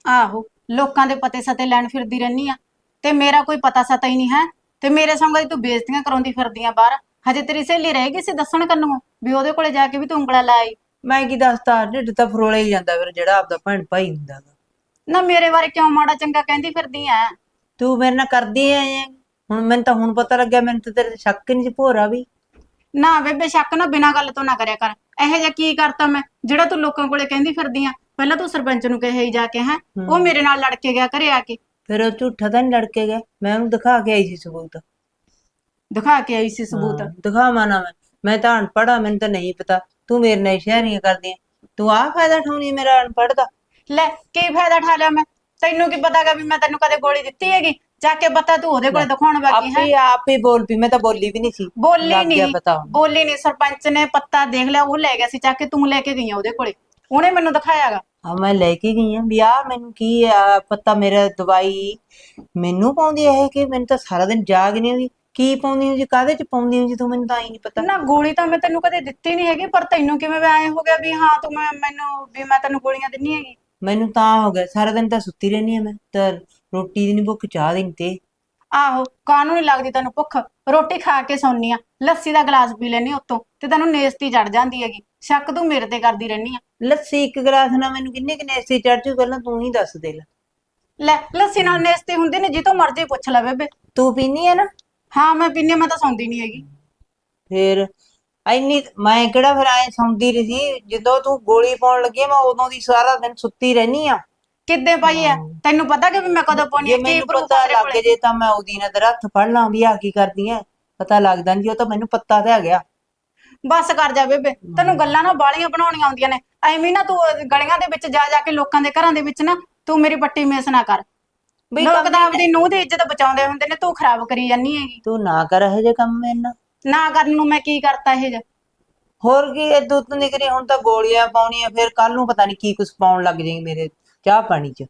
ਆਹੋ ਲੋਕਾਂ ਦੇ ਪਤੇ ਸਤੇ ਲੈਣ ਫਿਰਦੀ ਰਹਿਨੀ ਆ। ਤੇ ਮੇਰਾ ਕੋਈ ਪਤਾ ਸਤਾ ਹੀ ਨਹੀਂ ਹੈ। ਤੇ ਮੇਰੇ ਸੰਗ ਤੂੰ ਬੇਇੱਜ਼ਤੀਆਂ ਕਰਾਉਂਦੀ ਫਿਰਦੀ ਆ ਬਾਹਰ। ਹਜੇ ਤੇਰੀ ਸਹੇਲੀ ਰਹੇਗੀ ਸੀ ਦੱਸਣ ਕੰਨੋਂ ਵੀ ਉਹਦੇ ਕੋਲੇ ਜਾ ਕੇ ਵੀ ਤੂੰ ਉਂਗਲਾ ਲਾਈ ਮੈਂ ਕੀ ਦੱਸਦਾ ਢਿੱਡ ਤਾਂ ਫਰੋਲੇ ਹੀ ਜਾਂਦਾ ਫਿਰ ਜਿਹੜਾ ਆਪਦਾ ਭੈਣ ਭਾਈ ਹੁੰਦਾ ਗਾ। ਨਾ ਮੇਰੇ ਬਾਰੇ ਕਿਉਂ ਮਾੜਾ ਚੰਗਾ ਕਹਿੰਦੀ ਫਿਰਦੀ ਐ? ਤੂੰ ਮੇਰੇ ਨਾਲ ਕਰਦੀ ਐ? ਹੁਣ ਮੈਨੂੰ ਤਾਂ ਹੁਣ ਪਤਾ ਲੱਗਿਆ ਮੈਨੂੰ ਤਾਂ ਤੇਰੇ ਤੇ ਸ਼ੱਕ ਹੀ ਨਹੀਂ ਸੀ ਭੋਰਾ ਵੀ। ਨਾ ਬੇਬੇ ਸ਼ੱਕ ਨਾ ਬਿਨਾਂ ਗੱਲ ਤੋਂ ਨਾ ਕਰਿਆ ਕਰ। ਇਹੋ ਜਿਹਾ ਕੀ ਕਰਤਾ ਮੈਂ? ਜਿਹੜਾ ਤੂੰ ਲੋਕਾਂ ਕੋਲੇ ਕਹਿੰਦੀ ਫਿਰਦੀ ਆ ਪਹਿਲਾਂ ਤੂੰ ਸਰਪੰਚ ਨੂੰ ਕਹੇ ਹੀ ਜਾ ਕੇ ਹੈ? ਉਹ ਮੇਰੇ ਨਾਲ ਲੜ ਕੇ ਗਿਆ ਘਰੇ ਆ ਕੇ। ਫਿਰ ਉਹ ਝੂਠਾ ਤਾਂ ਨਹੀਂ ਲੜ ਕੇ ਗਿਆ। ਮੈਂ ਉਹਨੂੰ ਦਿਖਾ ਕੇ ਆਈ ਸੀ ਸਬੂਤ। ਦਿਖਾ ਕੇ ਆਈ ਸੀ ਸਬੂਤ। ਹਾਂ, ਦਿਖਾਵਾਂ ਨਾ ਮੈਂ। ਮੈਂ ਤਾਂ ਅਨਪੜ੍ਹ ਆ ਮੈਨੂੰ ਤਾਂ ਨਹੀਂ ਪਤਾ। ਤੂੰ ਮੇਰੇ ਨਾਲ ਸ਼ਹਿਰੀਆਂ ਕਰਦੀ ਐ ਤੂੰ ਆਹ ਫਾਇਦਾ ਠਾਉਣੀ ਮੇਰਾ ਅਨਪੜ੍ਹ ਦਾ? ਲੈ ਕੀ ਫਾਇਦਾ ਠਾ ਲਿਆ ਮੈਂ? ਤੈਨੂੰ ਕੀ ਪਤਾਗਾ ਵੀ ਮੈਂ ਤੈਨੂੰ ਕਦੇ ਗੋਲੀ ਦਿੱਤੀ ਹੈਗੀ? ਜਾ ਕੇ ਪਤਾ ਤੂੰ ਉਹਦੇ ਕੋਲੇ ਦਿਖਾਉਣ ਬਾਕੀ ਹੈ? ਆਪੇ ਆਪ ਹੀ ਬੋਲ ਪਈ ਮੈਂ ਤਾਂ ਬੋਲੀ ਵੀ ਨਹੀਂ ਸੀ। ਬੋਲੀ ਲੱਗ ਗਿਆ ਨਹੀਂ ਪਤਾ ਹੁਣ। ਬੋਲੀ ਨਹੀਂ ਸਰਪੰਚ ਨੇ ਪੱਤਾ ਦੇਖ ਲਿਆ ਉਹ ਲੈ ਗਿਆ ਸੀ ਚੱਕ ਕੇ ਤੂੰ ਲੈ ਕੇ ਗਈ ਆ ਉਹਦੇ ਕੋਲੇ। ਉਹਨੇ ਮੈਨੂੰ ਦਿਖਾਇਆਗਾ। ਹਾਂ ਮੈਂ ਲੈ ਕੇ ਗਈ ਆ। ਵੀ ਆ ਮੈਨੂੰ ਕੀ ਆ ਪਤਾ ਮੇਰਾ ਦਵਾਈ ਮੈਨੂੰ ਪਾਉਂਦੀ ਇਹ ਕਿ ਮੈਨੂੰ ਤਾਂ ਸਾਰਾ ਦਿਨ ਜਾਗ ਨਹੀਂ ਆਉਂਦੀ। ਕੀ ਪਾਉਂਦੀ ਹੁੰਦੀ ਕਾਹਦੇ ਚ ਪਾਉਂਦੀ ਹੁੰਦੀ ਤੂੰ ਮੈਨੂੰ ਤਾਂ ਹੀ ਨਹੀਂ ਪਤਾ। ਨਾ ਗੋਲੀ ਤਾਂ ਮੈਂ ਤੈਨੂੰ ਕਦੇ ਦਿੱਤੀ ਨਹੀਂ ਹੈਗੀ ਪਰ ਤੈਨੂੰ ਕਿਵੇਂ ਐ ਹੋ ਗਿਆ ਵੀ ਹਾਂ ਤੂੰ ਮੈਂ ਮੈਨੂੰ ਵੀ ਮੈਂ ਤੈਨੂੰ ਗੋਲੀਆਂ ਦਿੰਨੀ ਹੈਗੀ। ਮੈਨੂੰ ਤਾਂ ਹੋ ਗਿਆ ਸਾਰਾ ਦਿਨ ਤਾਂ ਸੁੱਤੀ ਰਹਿੰਦੀ ਆ ਮੈਂ ਤਾਂ ਰੋਟੀ ਦੀ ਨਹੀਂ ਭੁੱਖ ਚਾਹ ਦੀ ਨੀ ਤੇ। ਆਹੋ ਕਾਹਨੂੰ ਨਹੀਂ ਲੱਗਦੀ ਤੈਨੂੰ ਭੁੱਖ? ਰੋਟੀ ਖਾ ਕੇ ਸੌਂਨੀ ਆ ਲੱਸੀ ਦਾ ਗਲਾਸ ਪੀ ਲੈਣੀ ਉੱਤੋਂ ਤੇ ਤੈਨੂੰ ਨੇਸਤੀ ਚੜ ਜਾਂਦੀ ਹੈਗੀ। ਸ਼ੱਕ ਤੂੰ ਮੇਰੇ ਤੇ ਕਰਦੀ ਰਹਿਨੀ ਆ ਲੱਸੀ ਇੱਕ ਗਲਾਸ ਨਾਲ ਮੈਨੂੰ ਕਿੰਨੇ ਕਿੰਨੇ ਐਸੀ ਚੜ ਜੂ ਪਹਿਲਾਂ ਤੂੰ ਹੀ ਦੱਸ ਦੇ ਲੈ। ਲੈ ਲੱਸੀ ਨਾਲ ਨੇਸਤੀ ਹੁੰਦੀ ਨੇ ਜਿੱਤੋਂ ਮਰਜ਼ੀ ਪੁੱਛ ਲੈ ਬੇਬੇ। ਤੂੰ ਪੀਨੀ ਆ ਨਾ? ਹਾਂ ਮੈਂ ਪੀਨੀ ਮੈਂ ਤਾਂ ਸੌਂਦੀ ਨਹੀਂ ਹੈਗੀ। ਫੇਰ ਐਨੀ ਮੈਂ ਕਿਹੜਾ ਫਿਰ ਐ ਸੌਂਦੀ ਰਹੀ ਸੀ ਜਦੋਂ ਤੂੰ ਗੋਲੀ ਪਾਉਣ ਲੱਗੀ ਮੈਂ ਉਦੋਂ ਦੀ ਸਾਰਾ ਦਿਨ ਸੁੱਤੀ ਰਹਿਨੀ ਆ। ਕਿੱਦੇ ਪਾਈ ਆ ਤੈਨੂੰ ਪਤਾ ਕਿ ਵੀ ਮੈਂ ਕਦੋਂ ਪਾਉਣੀ ਜੇ ਆ ਕੀ ਮੈਨੂੰ ਪਤਾ ਤੇਰੇ ਲੱਗ ਕੋਲੇ? ਜੇ ਤਾਂ ਮੈਂ ਉਹਦੀ ਨਾ ਤੇਰਾ ਹੱਥ ਫੜ ਲਾਂ ਵੀ ਆ ਕੀ ਕਰਦੀ ਐ। ਪਤਾ ਲੱਗਦਾ ਨਹੀਂ ਉਹ ਤਾਂ ਮੈਨੂੰ ਪੱਤਾ ਤੇ ਆ ਗਿਆ ਬਸ ਕਰ ਜਾ ਬੇਬੇ ਤੈਨੂੰ ਗੱਲਾਂ ਨਾ ਬਾਲੀਆਂ ਬਣਾਉਣੀਆਂ ਆਉਂਦੀਆਂ ਨੇ। ਐਵੇਂ ਨਾ ਤੂੰ ਗਲੀਆਂ ਦੇ ਵਿੱਚ ਜਾ ਜਾ ਕੇ ਲੋਕਾਂ ਦੇ ਘਰਾਂ ਦੇ ਵਿੱਚ ਨਾ ਤੂੰ ਮੇਰੀ ਪੱਟੀ ਮੇਸ ਨਾ ਕਰ। ਬਈ ਲੋਕ ਤਾਂ ਆਪਦੀ ਨੂੰਹ ਦੀ ਇੱਜ਼ਤ ਬਚਾਉਂਦੇ ਹੁੰਦੇ ਨੇ ਤੂੰ ਖਰਾਬ ਕਰੀ ਜਾਨੀ ਹੈਗੀ। ਤੂੰ ਨਾ ਕਰ ਇਹ ਜੇ ਕੰਮ ਮੇਰੇ ਨਾਲ ਨਾ ਕਰਨ ਨੂੰ ਮੈਂ ਕੀ ਕਰਤਾ ਇਹ ਜਿਹਾ? ਹੋਰ ਕੀ ਇਹ ਦੁੱਧ ਨਿਕਰੀ ਹੁਣ ਤਾਂ ਗੋਲੀਆਂ ਪਾਉਣੀਆਂ ਫਿਰ ਕੱਲ ਨੂੰ ਪਤਾ ਨਹੀਂ ਕੀ ਕੁਝ ਪਾਉਣ ਲੱਗ ਜਾਏਗੀ ਮੇਰੇ ਚਾਹ ਪਾਣੀ ਚ।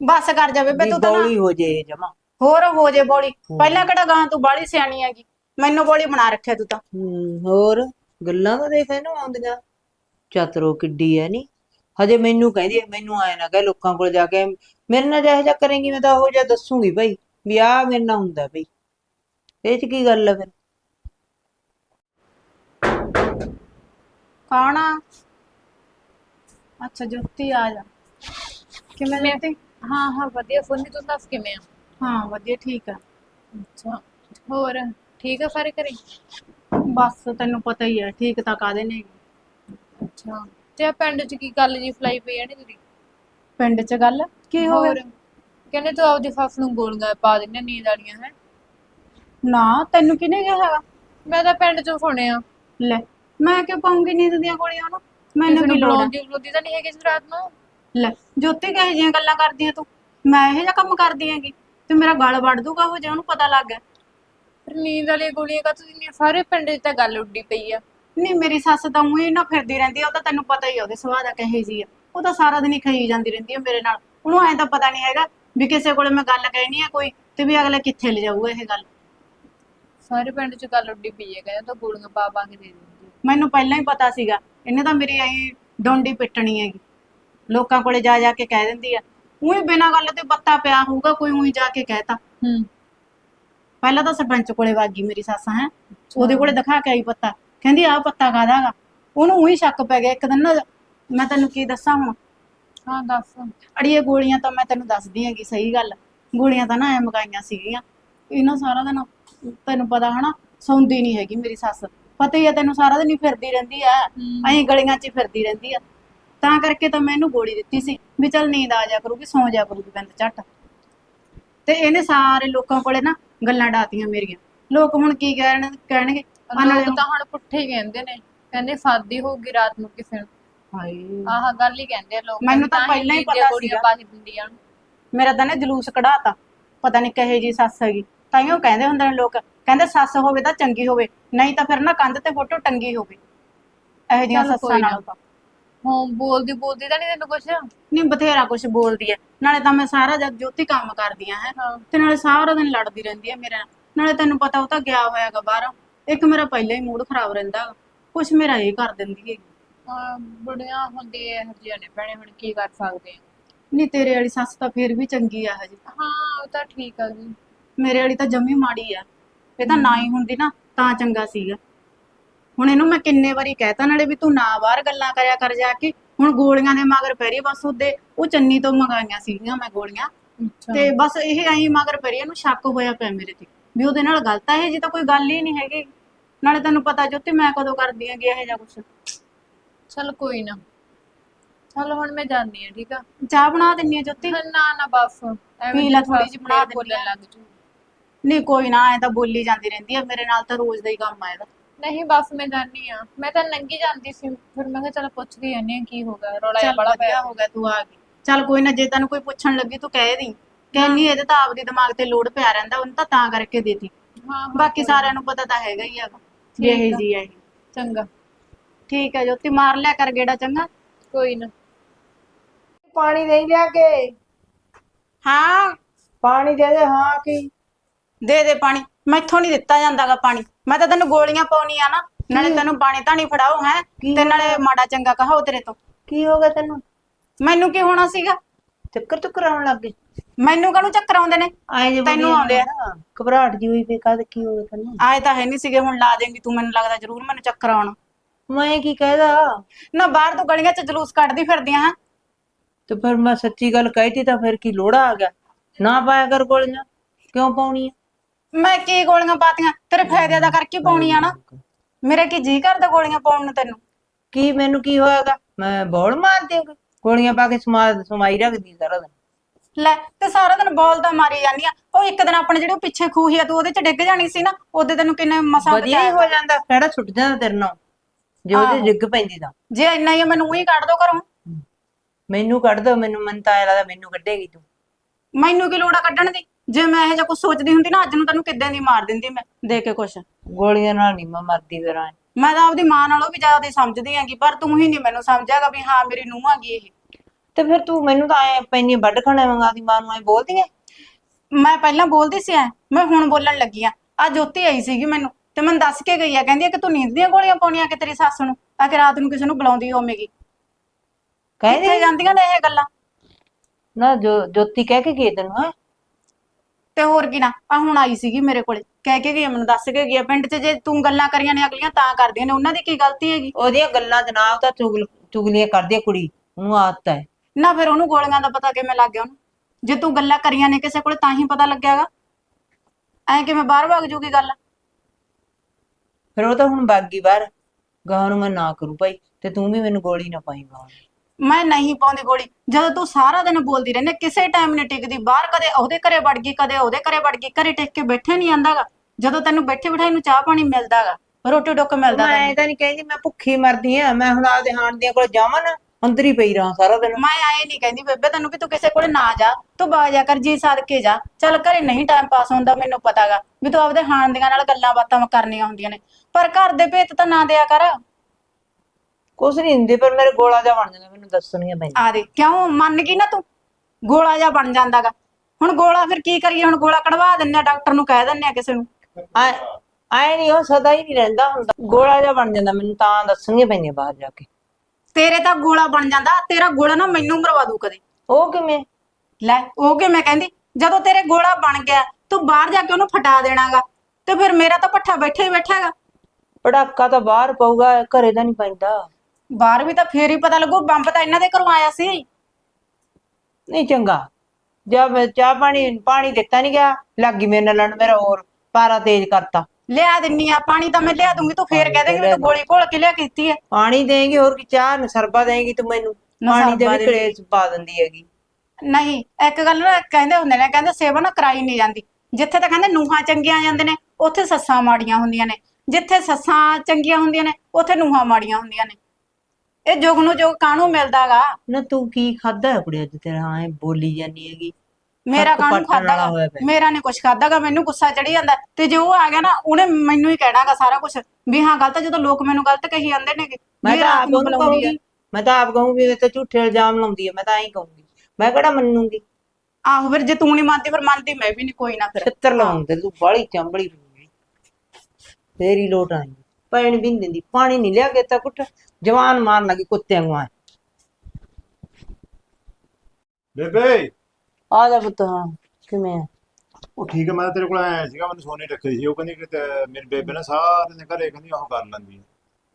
ਬਸ ਕਰ ਜਾ ਬੇਬੇ ਤੂੰ ਤਾਂ ਨਾ। ਗੋਲੀ ਹੋ ਜੇ ਜਮਾ। ਹੋਰ ਹੋ ਜੇ ਬੋਲੀ। ਪਹਿਲਾਂ ਕਿਹੜਾ ਗਾਂ ਤੂੰ ਬਾਲੀ ਸਿਆਣੀ ਹੈਗੀ ਮੈਨੂੰ ਬੋਲੀ ਬਣਾ ਰੱਖਿਆ ਤੂੰ ਤਾਂ। ਹੂੰ ਹੋਰ ਗੱਲਾਂ ਤਾਂ ਦੇਖ ਇਹਨੂੰ ਆਉਂਦੀਆਂ। ਚਤਰੋ ਕਿੱਡੀ ਐ ਨੀ। ਹਜੇ ਮੈਨੂੰ ਕਹਿੰਦੀ ਐ ਮੈਨੂੰ ਆਏ ਨਾ ਕਹੇ ਲੋਕਾਂ ਕੋਲ ਜਾ ਕੇ ਮੇਰੇ ਨਾਲ ਜਿਹੋ ਜਿਹਾ ਕਰੇਂਗੀ ਮੈਂ ਤਾਂ ਉਹ ਜਿਹਾ ਦੱਸੂਗੀ ਭਾਈ ਵੀ ਆਹ ਮੇਰੇ ਨਾਲ ਹੁੰਦਾ ਬਈ। ਇਹ ਚ ਕੀ ਗੱਲ ਐ ਫਿਰ? ਕੌਣ ਆ ਅੱਛਾ ਜੋਤੀ ਆ ਜਾ। ਕਿਵੇਂ ਜੋਤੀ? ਹਾਂ ਹਾਂ ਵਧੀਆ। ਫੋਨੀ ਤੂੰ ਦੱਸ ਕਿਵੇਂ ਆ? ਹਾਂ ਵਧੀਆ ਠੀਕ ਆ। ਅੱਛਾ। ਹੋਰ ਠੀਕ ਆ ਸਾਰੇ ਘਰੇ? ਬਸ ਤੈਨੂੰ ਪਤਾ ਹੀ ਹੈ ਠੀਕ ਤਾਂ ਕਾਦੇ ਨੇ ਅੱਛਾ। ਤੇ ਆ ਪਿੰਡ 'ਚ ਕੀ ਗੱਲ ਜੀ ਫਲਾਈ ਪਈ ਆ ਨੀ ਤੇਰੀ? ਪਿੰਡ 'ਚ ਗੱਲ? ਕੀ ਹੋ ਹੋਰ ਗਿਆ ਕਹਿੰਦੇ ਤੂੰ ਆਪਦੀ ਫੱਫ ਨੂੰ ਗੋਲੀਆਂ ਪਾ ਦਿੰਨੇ ਨੀਂਦ ਵਾਲੀਆਂ ਹੈ। ਨਾ ਤੈਨੂੰ ਕਿਹਨੇ ਕਿਹਾ? ਹੈਗਾ ਮੈਂ ਤਾਂ ਪਿੰਡ 'ਚੋਂ ਸੁਣਿਆ। ਲੈ ਮੈਂ ਕਿਉਂ ਪਾਉਂਗੀ ਨੀਂਦ ਦੀਆਂ ਗੋਲੀਆਂ ਉਹਨੂੰ? ਮੈਨੂੰ ਕੀ ਲੋੜ ਬੁਲਾਉਂਦੀ ਬੁਲਾਉਂਦੀ ਤਾਂ ਨਹੀਂ ਹੈਗੀ ਸੀ ਰਾਤ ਨੂੰ। ਲੈ ਜੋਤੀ ਕਹੇ ਜਿਹੀਆਂ ਗੱਲਾਂ ਕਰਦੀ ਆ ਤੂੰ? ਮੈਂ ਇਹੋ ਜਿਹਾ ਕੰਮ ਕਰਦੀ ਆਂਗੀ ਤੇ ਮੇਰਾ ਗਲ ਵੱਢ ਦੂਗਾ ਉਹ ਜੇ ਉਹਨੂੰ ਪਤਾ ਲੱਗ ਗਿਆ। ਪਰ ਨੀਂਦ ਵਾਲੀਆਂ ਗੋਲੀਆਂ ਕਾਹਤੋਂ ਦਿੰਦੀਆਂ ਸਾਰੇ ਪਿੰਡ 'ਚ ਤਾਂ ਗੱਲ ਉੱਡੀ ਪਈ ਆ। ਨਹੀਂ ਮੇਰੀ ਸੱਸ ਤਾਂ ਉਹੀ ਨਾ ਫਿਰਦੀ ਰਹਿੰਦੀ ਆ ਉਹ ਤਾਂ ਤੈਨੂੰ ਪਤਾ ਹੀ ਆ ਉਹਦੇ ਸੁਭਾਅ ਦਾ ਕਹੇ ਜੀ ਆ। ਉਹ ਤਾਂ ਸਾਰਾ ਦਿਨ ਹੀ ਖਾਈ ਜਾਂਦੀ ਰਹਿੰਦੀ ਆ ਮੇਰੇ ਨਾਲ। ਉਹਨੂੰ ਐਂ ਤਾਂ ਪਤਾ ਨਹੀਂ ਹੈਗਾ ਵੀ ਕਿਸੇ ਕੋਲੇ ਮੈਂ ਗੱਲ ਕਹਿਣੀ ਆ ਕੋਈ ਤੇ ਵੀ ਅਗਲਾ ਕਿੱਥੇ ਲਿਜਾਊਗਾ ਇਹ ਗੱਲ। ਸਾਰੇ ਪਿੰਡ 'ਚ ਗੱਲ ਉੱਡੀ ਪਈ ਹੈ ਕਹਿੰਦੇ ਤਾਂ ਗੋਲੀਆਂ ਪਾ ਪਾ ਕੇ ਦੇ ਦਿੰਦੀ ਆ। ਮੈਨੂੰ ਪਹਿਲਾਂ ਹੀ ਪਤਾ ਸੀਗਾ ਇਹਨੇ ਤਾਂ ਮੇਰੀ ਐਂ ਡੋਂਡੀ ਪਿੱਟਣੀ ਹੈਗੀ। ਲੋਕਾਂ ਕੋਲੇ ਜਾ ਜਾ ਕੇ ਕਹਿ ਦਿੰਦੀ ਆ ਉਹੀ ਬਿਨਾਂ ਗੱਲ ਤੇ ਪੱਤਾ ਪਿਆ ਹੋਊਗਾ ਕੋਈ ਉਹੀ ਜਾ ਕੇ ਕਹਿਤਾ। ਹੂੰ। ਪਹਿਲਾਂ ਤਾਂ ਸਰਪੰਚ ਕੋਲੇ ਵਾਗੀ ਮੇਰੀ ਸੱਸ ਹੈ। ਉਹਦੇ ਕੋਲੇ ਦਿਖਾ ਕੇ ਆਈ ਪੱਤਾ। ਕਹਿੰਦੀ ਆਹ ਪੱਤਾ ਕਾਹਦਾਗਾ ਉਹਨੂੰ ਉਹੀ ਸ਼ੱਕ ਪੈ ਗਿਆ ਇੱਕ ਦਿਨ ਨਾ ਮੈਂ ਤੈਨੂੰ ਕੀ ਦੱਸਾਂ ਹੁਣ? ਹਾਂ ਦੱਸ। ਅੜੀਏ ਗੋਲੀਆਂ ਤਾਂ ਮੈਂ ਤੈਨੂੰ ਦੱਸਦੀ ਹੈਗੀ ਸਹੀ ਗੱਲ। ਗੋਲੀਆਂ ਤਾਂ ਨਾ ਐ ਮਗਾਈਆਂ ਸੀਗੀਆਂ। ਇਹਨਾਂ ਸਾਰਾ ਦਿਨ ਤੈਨੂੰ ਪਤਾ ਹਨਾ ਸੌਂਦੀ ਨਹੀਂ ਹੈਗੀ ਮੇਰੀ ਸੱਸ। ਪਤਾ ਹੀ ਆ ਤੈਨੂੰ ਸਾਰਾ ਦਿਨ ਹੀ ਫਿਰਦੀ ਰਹਿੰਦੀ ਆ। ਹੂੰ। ਐਂ ਗਲੀਆਂ 'ਚ ਹੀ ਫਿਰਦੀ ਰਹਿੰਦੀ ਆ। ਤਾਂ ਕਰਕੇ ਤਾਂ ਮੈਂ ਇਹਨੂੰ ਗੋਲੀ ਦਿੱਤੀ ਸੀ ਵੀ ਚੱਲ ਨੀਂਦ ਆ ਜਾ ਕਰੂਗੀ ਸੌਂ ਜਾ ਕਰੂਗੀ ਬਿੰਦ ਝੱਟ। ਤੇ ਇਹਨੇ ਸਾਰੇ ਲੋਕਾਂ ਕੋਲੇ ਨਾ ਗੱਲਾਂ ਡਾਤੀਆਂ ਮੇਰੀਆਂ। ਲੋਕ ਹੁਣ ਕੀ ਕਹਿਣ ਕਹਿਣਗੇ? ਆਹ ਨਾਲੇ ਲੋਕ ਤਾਂ ਹੁਣ ਪੁੱਠੇ ਹੀ ਕਹਿੰਦੇ ਨੇ। ਕਹਿੰਦੇ ਸਾਦੀ ਹੋਊਗੀ ਰਾਤ ਨੂੰ ਕਿਸੇ ਨੂੰ। ਹਾਏ। ਆਹ ਗੱਲ ਹੀ ਕਹਿੰਦੇ ਆ ਲੋਕ। ਮੈਨੂੰ ਤਾਂ ਹੀ ਪਹਿਲਾਂ ਹੀ ਨੀਂਦ ਦੀਆਂ ਪਤਾ ਗੋਲੀਆਂ ਸੀਗਾ। ਪਾ ਕੇ ਦਿੰਦੀਆਂ। ਨੇ। ਮੇਰਾ ਤਾਂ ਨੇ ਜਲੂਸ ਕਢਾਤਾ। ਪਤਾ ਨਹੀਂ ਕਹੇ ਜੀ ਸੱਸ ਹੈਗੀ। ਤਾਈਓ ਕਹਿੰਦੇ ਹੁੰਦੇ ਨੇ ਲੋਕ ਕਹਿੰਦੇ ਸੱਸ ਹੋਵੇ ਤਾਂ ਚੰਗੀ ਹੋਵੇ ਨਹੀਂ ਤਾਂ ਫਿਰ ਨਾ ਕੰਧ ਤੇ ਫੋਟੋ ਟੰਗੀ ਹੋਵੇ। ਇਹੋ ਜਿਹੀਆਂ ਚੱਲ ਸੱਸਾਂ ਕੋਈ ਨਾ। ਨਾਲ ਤਾਂ। ਹਾਂ ਬੋਲਦੀ ਬੋਲਦੀ ਤਾਂ ਨਹੀਂ ਤੈਨੂੰ ਕੁਛ? ਨਹੀਂ ਬਥੇਰਾ ਕੁਝ ਬੋਲਦੀ ਹੈ ਨਾਲੇ ਤਾਂ ਮੈਂ ਸਾਰਾ ਜਦ ਜੋਤੀ ਕੰਮ ਕਰਦੀ ਆ ਹੈ। ਹਾਂ। ਤੇ ਨਾਲੇ ਸਾਰਾ ਦਿਨ ਲੜਦੀ ਰਹਿੰਦੀ ਹੈ ਮੇਰੇ। ਨਾਲ ਨਾਲੇ ਤੈਨੂੰ ਪਤਾ ਉਹ ਤਾਂ ਗਿਆ ਹੋਇਆਗਾ ਬਾਹਰ। ਇੱਕ ਮੇਰਾ ਪਹਿਲਾਂ ਹੀ ਮੂਡ ਖਰਾਬ ਰਹਿੰਦਾ ਕੁਛ ਮੇਰਾ ਇਹ ਕਰ ਦਿੰਦੀ ਹੈ ਹਾਂ, ਬੁੜੀਆਂ ਹੁੰਦੀਆਂ ਇਹੋ ਜਿਹੀਆਂ ਨੇ ਭੈਣੇ ਹੁਣ ਕੀ ਕਰ ਸਕਦੇ ਆ? ਨਹੀਂ ਤੇਰੇ ਵਾਲੀ ਸੱਸ ਤਾਂ ਫਿਰ ਵੀ ਚੰਗੀ ਆ ਹਜੇ। ਹਾਂ ਉਹ ਤਾਂ ਠੀਕ ਆ ਜੀ। ਮੇਰੇ ਵਾਲੀ ਤਾਂ ਜੰਮੀ ਮਾੜੀ ਆ। ਇਹ ਤਾਂ ਨਾ ਹੀ ਹੁੰਦੀ ਨਾ ਤਾਂ ਚੰਗਾ ਸੀਗਾ। ਹੁਣ ਇਹਨੂੰ ਮੈਂ ਕਿੰਨੇ ਵਾਰੀ ਕਹਿਤਾ ਨਾਲੇ ਵੀ ਤੂੰ ਨਾ ਬਾਹਰ ਗੱਲਾਂ ਕਰਿਆ ਕਰ ਜਾ ਕੇ। ਹੁਣ ਗੋਲੀਆਂ ਦੇ ਮਗਰ ਪੈਰੀ ਬਸ ਉਹਦੇ ਉਹ ਚੰਨੀ ਤੋਂ ਮੰਗਾਈਆਂ ਸੀਗੀਆਂ ਮੈਂ ਗੋਲੀਆਂ। ਤੇ ਬਸ ਇਹ ਐਂ ਮਗਰ ਪੈਰੀ ਇਹਨੂੰ ਸ਼ੱਕ ਹੋਇਆ ਪਿਆ ਮੇਰੇ ਤੇ। ਵੀ ਉਹਦੇ ਨਾਲ ਗਲਤ ਆ ਇਹ ਜੀ ਤਾਂ ਕੋਈ ਗੱਲ ਹੀ ਨਹੀਂ ਹੈਗੀ। ਨਾਲੇ ਤੈਨੂੰ ਪਤਾ ਜੋਤੀ ਮੈਂ ਕਦੋਂ ਕਰਦੀ ਹੈਗੀ ਇਹੋ ਜਿਹਾ ਕੁਛ। ਚਲ ਕੋਈ ਨਾ। ਚਲ ਹੁਣ ਮੈਂ ਜਾਂਦੀ ਆ ਠੀਕ ਆ? ਚਾਹ ਬਣਾ ਦਿੰਨੀ ਆ ਜੋਤੀ? ਨਾ ਨਾ ਬਸ। ਐਵੇਂ ਸੱਸ ਜਿਹੀ ਬਣਾ ਬੋਲਣ ਆ। ਲੱਗ ਜੂ। ਨਹੀਂ ਕੋਈ ਨਾ ਐ ਤਾਂ ਬੋਲੀ ਜਾਂਦੀ ਰਹਿੰਦੀ ਆ ਮੇਰੇ ਨਾਲ ਤਾਂ ਰੋਜ਼ ਦਾ ਹੀ ਕੰਮ ਆ ਇਹਦਾ। ਨਹੀਂ ਬਸ ਮੈਂ ਜਾਣੀ ਆ। ਮੈਂ ਤਾਂ ਲੰਗੀ ਜਾਂਦੀ ਸੀ ਫਿਰ ਮੈਂ ਕਿਹਾ ਚਲ ਪੁੱਛਦੀ ਜਾਂਦੀ ਆ ਕੀ ਹੋ ਗਿਆ ਰੌਲਾ ਜਿਹਾ ਚੱਲ ਬੜਾ ਵਧੀਆ ਪਿਆ। ਹੋ ਗਿਆ ਤੂੰ ਆ ਗਈ। ਚੱਲ ਕੋਈ ਨਾ ਜੇ ਤੈਨੂੰ ਕੋਈ ਪੁੱਛਣ ਲੱਗੀ ਤੂੰ ਕਹਿ ਦੀ। ਕਹਿੰਨੀ ਇਹਦੇ ਤਾਂ ਆਪਦੇ ਦਿਮਾਗ ਤੇ ਲੋਡ ਪਿਆ ਰਹਿੰਦਾ ਉਹਨੂੰ ਤਾਂ ਤਾਂ ਕਰਕੇ ਦੇਤੀ ਹਾਂ ਬਾਕੀ ਸਾਰਿਆਂ ਨੂੰ। ਪਤਾ ਤਾਂ ਹੈਗਾ ਹੀ ਵੀ ਠੀਕ ਇਹ ਆ। ਜੀ ਹੈ ਇਹ। ਚੰਗਾ। ਠੀਕ ਹੈ ਜੋਤੀ ਮਾਰ ਲਿਆ ਕਰ ਗੇੜਾ ਚੰਗਾ। ਕੋਈ ਨਾ। ਪਾਣੀ ਨਹੀਂ ਲਿਆ ਕੇ। ਹਾਂ। ਪਾਣੀ ਦੇ ਦੇ ਹਾਂ ਕੀ? ਦੇ ਦੇ ਪਾਣੀ। ਮੈਥੋਂ ਨਹੀਂ ਦਿੱਤਾ ਜਾਂਦਾਗਾ ਪਾਣੀ। ਮੈਂ ਤਾਂ ਤੈਨੂੰ ਗੋਲੀਆਂ ਪਾਉਣੀਆਂ ਨਾ ਨਾਲੇ ਤੈਨੂੰ ਪਾਣੀ ਧਾਣੀ ਫੜਾਓ ਹੈ। ਤੇ ਨਾਲੇ ਮਾੜਾ ਚੰਗਾ ਕਹਾਓ ਤੇਰੇ ਤੋਂ। ਕੀ ਹੋ ਗਿਆ ਤੈਨੂੰ? ਮੈਨੂੰ ਕੀ ਹੋਣਾ ਸੀਗਾ? ਚੱਕਰ ਚੁੱਕਰ ਆਉਣ ਲੱਗ ਗਏ। ਮੈਨੂੰ ਕਾਹਨੂੰ ਚੱਕਰ ਆਉਂਦੇ ਨੇ? ਆਏ ਜੇ ਤੈਨੂੰ ਆਉਂਦੇ ਆ। ਘਬਰਾਹਟ ਜੀ ਹੋਈ ਪਈ ਕਦ ਕੀ ਹੋ ਗਿਆ ਤੈਨੂੰ? ਆਏ ਤਾਂ ਹੈ ਨਹੀਂ ਸੀਗੇ ਹੁਣ ਲਾ ਦੇਂਗੀ ਤੂੰ ਮੈਨੂੰ ਲੱਗਦਾ ਜ਼ਰੂਰ ਮੈਨੂੰ ਚੱਕਰ ਆਉਣ। ਮੈਂ ਕੀ ਕਹਿਦਾ? ਨਾ ਬਾਹਰ ਤੂੰ ਗਲੀਆਂ 'ਚ ਜਲੂਸ ਕੱਢਦੀ ਫਿਰਦੀਆਂ ਹੈ। ਤੇ ਫਿਰ ਮੈਂ ਸੱਚੀ ਗੱਲ ਕਹਿਤੀ ਤਾਂ ਫਿਰ ਕੀ ਲੋੜਾ ਆ ਗਿਆ? ਨਾ ਪਾਇਆ ਕਰ ਗੋਲੀਆਂ। ਕਿਉਂ ਪਾਉਣੀ ਆ ਮੈਂ ਕੀ ਗੋਲੀਆਂ ਪਾਤੀਆਂ? ਤੇਰੇ ਫਾਇਦੇ ਦਾ ਕਰਕੇ ਪਾਉਣੀ ਆ ਨਾ। ਮੇਰੇ ਕੀ ਜੀ ਕਰਦਾ ਗੋਲੀਆਂ ਪਾਉਣ ਨੂੰ ਤੈਨੂੰ? ਕੀ ਮੈਨੂੰ ਕੀ ਹੋਏਗਾ ਮੈਂ ਬੋਲ ਮਾਰ ਦਿਆਂਗਾ ਗੋਲੀਆਂ ਪਾ ਕੇ ਸਮਾ ਸਮਾਈ ਰੱਖਦੀ ਸਾਰਾ ਦਿਨ। ਲੈ ਤੇ ਸਾਰਾ ਦਿਨ ਬੋਲ ਤਾਂ ਮਾਰੀ ਜਾਂਦੀ ਆ। ਉਹ ਇੱਕ ਦਿਨ ਆਪਣੇ ਜਿਹੜੇ ਉਹ ਪਿੱਛੇ ਖੂਹੀ ਆ ਤੂੰ ਉਹਦੇ 'ਚ ਡਿੱਗ ਜਾਣੀ ਸੀ ਨਾ ਉਹਦੇ ਤੈਨੂੰ ਕਿੰਨੇ ਮਸਾਂ ਵਧੀਆ ਹੀ ਹੋ ਜਾਂਦਾ। ਕਿਹੜਾ ਛੁੱਟ ਜਾਂਦਾ ਤੇਰੇ ਨਾਲ। ਜੇ ਉਹਦੇ। ਡਿੱਗ ਪੈਂਦੀ ਤਾਂ। ਜੇ ਇੰਨਾ ਹੀ ਆ, ਮੈਨੂੰ ਉਹੀ ਕੱਢ ਦੋ ਘਰੋਂ। ਮੈਨੂੰ ਕੱਢ ਦੋ ਮੈਨੂੰ ਮਨ ਤਾਂ ਐਂ ਲੱਗਦਾ ਮੈਨੂੰ ਕੱਢੇਗੀ ਤੂੰ। ਮੈਨੂੰ ਕੀ ਲੋੜ ਆ ਕੱਢਣ ਦੀ? ਜੇ ਮੈਂ ਇਹੋ ਜਿਹਾ ਕੁਝ ਸੋਚਦੀ ਹੁੰਦੀ ਨਾ ਅੱਜ ਨੂੰ ਤੈਨੂੰ ਕਿੱਦਾਂ ਦੀ ਮਾਰ ਦਿੰਦੀ ਮੈਂ? ਦੇ ਕੇ ਕੁਛ। ਗੋਲੀਆਂ ਨਾਲ ਨਹੀਂ ਮੈਂ ਮਰਦੀ ਐਂ। ਮੈਂ ਤਾਂ ਆਪਦੀ ਮਾਂ ਨਾਲੋਂ ਵੀ ਜ਼ਿਆਦਾ ਸਮਝਦੀ ਆਂਗੀ ਪਰ ਤੂੰ ਹੀ ਨਹੀਂ ਮੈਨੂੰ ਸਮਝਿਆਗਾ ਵੀ ਹਾਂ ਮੇਰੀ ਨੂੰਹ ਆਗੀ ਇਹ। ਤੇ ਫਿਰ ਤੂੰ ਮੈਨੂੰ ਤਾਂ ਐ ਪੈਣੀ ਵੱਢ ਖਾਣੇ ਮੰਗਾਦੀ ਮਾਂ ਨੂੰ ਐ ਬੋਲਦੀ ਐ? ਮੈਂ ਪਹਿਲਾਂ ਬੋਲਦੀ ਸੀ ਐ ਮੈਂ ਹੁਣ ਬੋਲਣ ਲੱਗੀ ਆ। ਆ ਜੋਤੀ ਆਈ ਸੀਗੀ ਮੈਨੂੰ ਤੇ ਮੈਨੂੰ ਦੱਸ ਕੇ ਗਈ ਆ ਕਹਿੰਦੀ ਆ ਕਿ ਤੂੰ ਨੀਂਦ ਦੀਆਂ ਗੋਲੀਆਂ ਪਾਉਣੀਆਂ ਕਿ ਤੇਰੀ ਸੱਸ ਨੂੰ? ਆ ਕਿ ਰਾਤ ਨੂੰ ਕਿਸੇ ਨੂੰ ਬੁਲਾਉਂਦੀ ਹੋਵੇਗੀ। ਕਹਿੰਦੀ ਕਿੱਥੇ ਜਾਂਦੀਆਂ ਨੇ ਇਹ ਗੱਲਾਂ? ਨਾ ਜੋ ਜੋਤੀ ਕਹਿ ਕੇ ਗਈ ਤੈਨੂੰ ਹੈ? ਤੇ ਹੋਰ ਕੀ ਨਾ ਆ ਹੁਣ ਆਈ ਸੀਗੀ ਮੇਰੇ ਕੋਲੇ ਕਹਿ ਕੇ ਗਈ ਆ, ਮੈਨੂੰ ਦੱਸ ਕੇ ਗਈ ਆ, ਪਿੰਡ 'ਚ ਜੇ ਤੂੰ ਗੱਲਾਂ ਕਰੀਆਂ ਨੇ ਅਗਲੀਆਂ ਤਾਂ ਕਰਦੀਆਂ ਨੇ ਉਹਨਾਂ ਦੀ ਕੀ ਗਲਤੀ ਹੈਗੀ? ਉਹਦੀਆਂ ਗੱਲਾਂ ਉਹ ਤਾਂ ਚੁਗਲ ਚੁਗਲੀਆਂ ਕਰਦੀ ਆ ਕੁੜੀ ਉਹਨੂੰ ਆਦਤ ਹੈ। ਨਾ ਫਿਰ ਉਹਨੂੰ ਗੋਲੀਆਂ ਦਾ ਪਤਾ ਕਿਵੇਂ ਲੱਗ ਗਿਆ ਉਹਨੂੰ? ਜੇ ਤੂੰ ਗੱਲਾਂ ਕਰੀਆਂ ਨੇ ਕਿਸੇ ਕੋਲੇ ਤਾਂ ਹੀ ਪਤਾ ਲੱਗਿਆਗਾ। ਐ ਕਿਵੇਂ ਬਾਹਰ ਭੱਗ ਜੂਗੀ ਗੱਲ? ਫਿਰ ਉਹ ਤਾਂ ਹੁਣ ਬਾਗੀ ਬਾਹਰ ਗਾਹ ਨੂੰ ਮੈਂ ਨਾ ਕਰੂ ਭਾਈ ਤੇ ਤੂੰ ਵੀ ਮੈਨੂੰ ਗੋਲੀ ਨਾ ਪਾਈ ਗਾਹ ਨੂੰ। ਮੈਂ ਨਹੀਂ ਪਾਉਂਦੀ ਗੋਲੀ। ਜਦੋਂ ਤੂੰ ਸਾਰਾ ਦਿਨ ਬੋਲਦੀ ਰਹਿੰਦੀ ਕਿਸੇ ਟਾਈਮ ਨਹੀਂ ਟਿਕਦੀ। ਬਾਹਰ ਕਦੇ ਉਹਦੇ ਘਰੇ ਵੜ ਗਈ ਕਦੇ ਉਹਦੇ ਘਰੇ ਵੜ ਗਈ ਘਰੇ ਟਿਕ ਕੇ ਬੈਠੇ ਨਹੀਂ ਆਂਦਾਗਾ ਜਦੋਂ ਤੈਨੂੰ ਬੈਠੇ ਬਿਠਾਈ ਨੂੰ ਚਾਹ ਪਾਣੀ ਮਿਲਦਾਗਾ ਰੋਟੀ ਟੁੱਕ ਮਿਲਦਾ ਮੈਂ ਤੈਨੂੰ। ਤਾਂ ਨਹੀਂ ਕਹਿੰਦੀ ਮੈਂ ਭੁੱਖੀ ਮਰਦੀ ਆ ਮੈਂ ਹੁਣ ਆਪਦੇ ਹਾਣ ਦੀਆਂ ਕੋਲ ਜਾਵਾਂ ਨਾ ਅੰਦਰ ਹੀ ਪਈ ਰਹਾਂ ਸਾਰਾ ਦਿਨ। ਮੈਂ ਆਏ ਨਹੀਂ ਕਹਿੰਦੀ ਬੇਬੇ ਤੈਨੂੰ ਵੀ ਤੂੰ ਕਿਸੇ ਕੋਲ ਨਾ ਜਾ ਤੂੰ ਬਾਗ ਜਾ ਕਰ ਜੀ ਸਾਧ ਕੇ ਜਾ। ਚੱਲ ਘਰੇ ਨਹੀਂ ਟਾਈਮ ਪਾਸ ਹੁੰਦਾ ਮੈਨੂੰ ਪਤਾਗਾ ਵੀ ਤੂੰ ਆਪਦੇ ਹਾਣ ਦੀਆਂ ਨਾਲ ਗੱਲਾਂ ਬਾਤਾਂ ਕਰਨੀਆਂ ਹੁੰਦੀਆਂ ਨੇ। ਪਰ ਘਰ ਦੇ ਭੇਤ ਤਾਂ ਨਾ ਦਿਆ ਕਰ। ਕੁਛ ਨਹੀਂ ਹੁੰਦੀ ਪਰ ਮੇਰੇ ਗੋਲਾ ਜਾ ਬਣ ਜਾਂਦਾ ਮੈਨੂੰ ਦੱਸਣੀਆਂ ਪੈਂਦੀਆਂ ਆ ਦੇ ਕਿਉਂ? ਮੰਨ ਗਈ ਨਾ ਤੂੰ? ਗੋਲਾ ਜਾ ਬਣ ਜਾਂਦਾਗਾ। ਹੁਣ ਗੋਲਾ ਫਿਰ ਕੀ ਕਰੀਏ? ਹੁਣ ਗੋਲਾ ਕਢਵਾ ਦਿੰਨੇ ਆ ਡਾਕਟਰ ਨੂੰ ਕਹਿ ਦਿੰਨੇ ਆ ਕਿਸੇ ਨੂੰ। ਆਏ ਆਏ ਨਹੀਂ ਉਹ ਸਦਾ ਹੀ ਨਹੀਂ ਰਹਿੰਦਾ ਹੁੰਦਾ। ਗੋਲਾ ਜਾ ਬਣ ਜਾਂਦਾ ਮੈਨੂੰ ਤਾਂ ਦੱਸਣੀਆਂ ਪੈਂਦੀਆਂ ਬਾਹਰ ਜਾ ਕੇ। ਤੇਰੇ ਤਾਂ ਗੋਲਾ ਬਣ ਜਾਂਦਾ ਤੇਰਾ ਗੋਲਾ ਨਾ ਮੈਨੂੰ ਮਰਵਾ ਦੂ ਕਦੇ। ਉਹ ਕਿਵੇਂ? ਲੈ ਉਹ ਕਿ ਮੈਂ ਕਹਿੰਦੀ? ਜਦੋਂ ਤੇਰੇ ਗੋਲਾ ਬਣ ਗਿਆ ਤੂੰ ਬਾਹਰ ਜਾ ਕੇ ਉਹਨੂੰ ਫਟਾ ਦੇਣਾਗਾ ਤੇ ਫਿਰ ਮੇਰਾ ਤਾਂ ਪੱਠਾ ਬੈਠਾ ਹੀ ਬੈਠਾਗਾ। ਪੜਾਕਾ ਤਾਂ ਬਾਹਰ ਪਊਗਾ ਘਰੇ ਤਾਂ ਨਹੀਂ ਪੈਂਦਾ। ਬਾਹਰ ਵੀ ਤਾਂ ਫੇਰ ਹੀ ਪਤਾ ਲੱਗੂ ਬੰਬ ਤਾਂ ਇਹਨਾਂ ਦੇ ਘਰੋਂ ਆਇਆ ਸੀ। ਨਹੀਂ ਚੰਗਾ। ਜਦ ਚਾਹ ਪਾਣੀ ਪਾਣੀ ਦਿੱਤਾ ਨਹੀਂ ਗਿਆ ਲੱਗੀ ਮੇਰੇ ਨਾਲ ਲੜਨ ਮੇਰਾ ਹੋਰ ਪਾਰਾ ਤੇਜ਼ ਕਰਤਾ। ਲਿਆ ਦਿੰਨੀ ਆ ਪਾਣੀ ਤਾਂ ਮੈਂ ਲਿਆ ਦੂੰਗੀ ਤੂੰ ਫੇਰ ਕਹਿ ਦੇਂਗੀ ਤੂੰ ਗੋਲੀ ਘੋਲ ਕੇ ਲਿਆ ਕੀਤੀ ਹੈ ਪਾਣੀ ਦੇਂਗੀ ਹੋਰ ਕੀ ਚਾਹ ਨਸਰਬਾ ਦੇਂਗੀ ਤੂੰ ਮੈਨੂੰ। ਪਾਣੀ ਦੇ ਵੀ ਦੇਂਗੀ। ਕਲੇਸ਼ ਪਾ ਦਿੰਦੀ ਹੈਗੀ। ਨਹੀਂ ਇੱਕ ਗੱਲ ਨਾ ਕਹਿੰਦੇ ਹੁੰਦੇ ਨੇ ਕਹਿੰਦੇ ਸੇਵਾ ਨਾ ਕਰਾਈ ਨਹੀਂ ਜਾਂਦੀ। ਜਿੱਥੇ ਤਾਂ ਕਹਿੰਦੇ ਨੂਹਾਂ ਚੰਗੀਆਂ ਜਾਂਦੇ ਨੇ ਉੱਥੇ ਸੱਸਾਂ ਮਾੜੀਆਂ ਹੁੰਦੀਆਂ ਨੇ। ਜਿੱਥੇ ਸੱਸਾਂ ਚੰਗੀਆਂ ਹੁੰਦੀਆਂ ਨੇ ਉੱਥੇ ਨੂਹਾਂ ਮਾੜੀਆਂ ਹੁੰਦੀਆਂ ਨੇ। ਇਹ ਜੁਗ ਨੂੰ ਜੁਗ ਕਾਹਨੂੰ ਮਿਲਦਾਗਾ? ਨਾ ਤੂੰ ਕੀ ਖਾਦਾ ਕੁੜੀ ਅੱਜ ਤੇਰਾ? ਐ ਬੋਲੀ ਜਾਨੀ ਹੈਗੀ। ਮੇਰਾ ਕਾਹਨੂੰ ਪੱਟਣ ਵਾਲਾ ਖਾਦਾਗਾ ਪਿਆ। ਮੇਰਾ ਨੇ ਕੁਛ ਖਾਦਾਗਾ ਮੈਨੂੰ ਗੁੱਸਾ ਚੜੀ ਜਾਂਦਾ। ਤੇ ਜੇ ਉਹ ਆ ਗਿਆ ਨਾ ਉਹਨੇ ਮੈਨੂੰ ਹੀ ਕਹਿਣਾਗਾ ਸਾਰਾ ਕੁਝ ਵੀ ਹਾਂ ਗਲਤ ਜਦੋਂ ਲੋਕ ਮੈਨੂੰ ਗਲਤ ਕਹੀ ਜਾਂਦੇ ਨੇ ਮੈਂ ਤਾਂ ਆਪ ਉਹਨੂੰ ਕਹੂੰਗੀ। ਮੈਂ ਤਾਂ ਆਪ ਕਹੂੰਗੀ ਇਹ ਤਾਂ ਝੂਠੇ ਇਲਜ਼ਾਮ ਲਾਉਂਦੀ ਹੈ ਮੈਂ ਤਾਂ ਐਂ ਕਹੂੰਗੀ। ਮੈਂ ਕਿਹੜਾ ਮੰਨੂੰਗੀ? ਆਹੋ ਫਿਰ ਜੇ ਤੂੰ ਨਹੀਂ ਮੰਨਦੀ ਫਿਰ ਮੰਨਦੀ ਮੈਂ ਵੀ ਨਹੀਂ ਕੋਈ ਨਾ ਫਿਰ। ਛਿੱਤਰ ਲਾਉਂਦੇ ਤੂੰ ਬਾਲੀ ਚੰਬੜੀ ਹੋਊਗੀ ਤੇਰੀ ਲੋਟ ਆਈ। ਪੈਣ ਵੀ ਨੀ ਦਿੰਦੀ ਪਾਣੀ ਨਹੀਂ ਲਿਆ ਕੇ ਤਾਂ ਕੁੱਟ। ਜਵਾਨ ਮਾਰਨ ਲੱਗੀ ਕੁੱਤਿਆਂ ਨੂੰ ਐ ਬੇਬੇ। ਆ ਜਾ ਪੁੱਤ ਹਾਂ ਕਿਵੇਂ ਆ? ਉਹ ਠੀਕ ਹੈ ਮੈਂ ਤਾਂ ਤੇਰੇ ਕੋਲ ਆਇਆ ਸੀਗਾ ਮੈਨੂੰ ਸੋਨੀ ਟੱਕਰੀ ਸੀ। ਉਹ ਕਹਿੰਦੀ ਕਿ ਤੇ- ਮੇਰੀ ਬੇਬੇ ਨੇ ਸਾਰੇ ਨੇ ਘਰੇ ਕਹਿੰਦੀ ਉਹ ਕਰ ਲੈਂਦੀ ਹੈ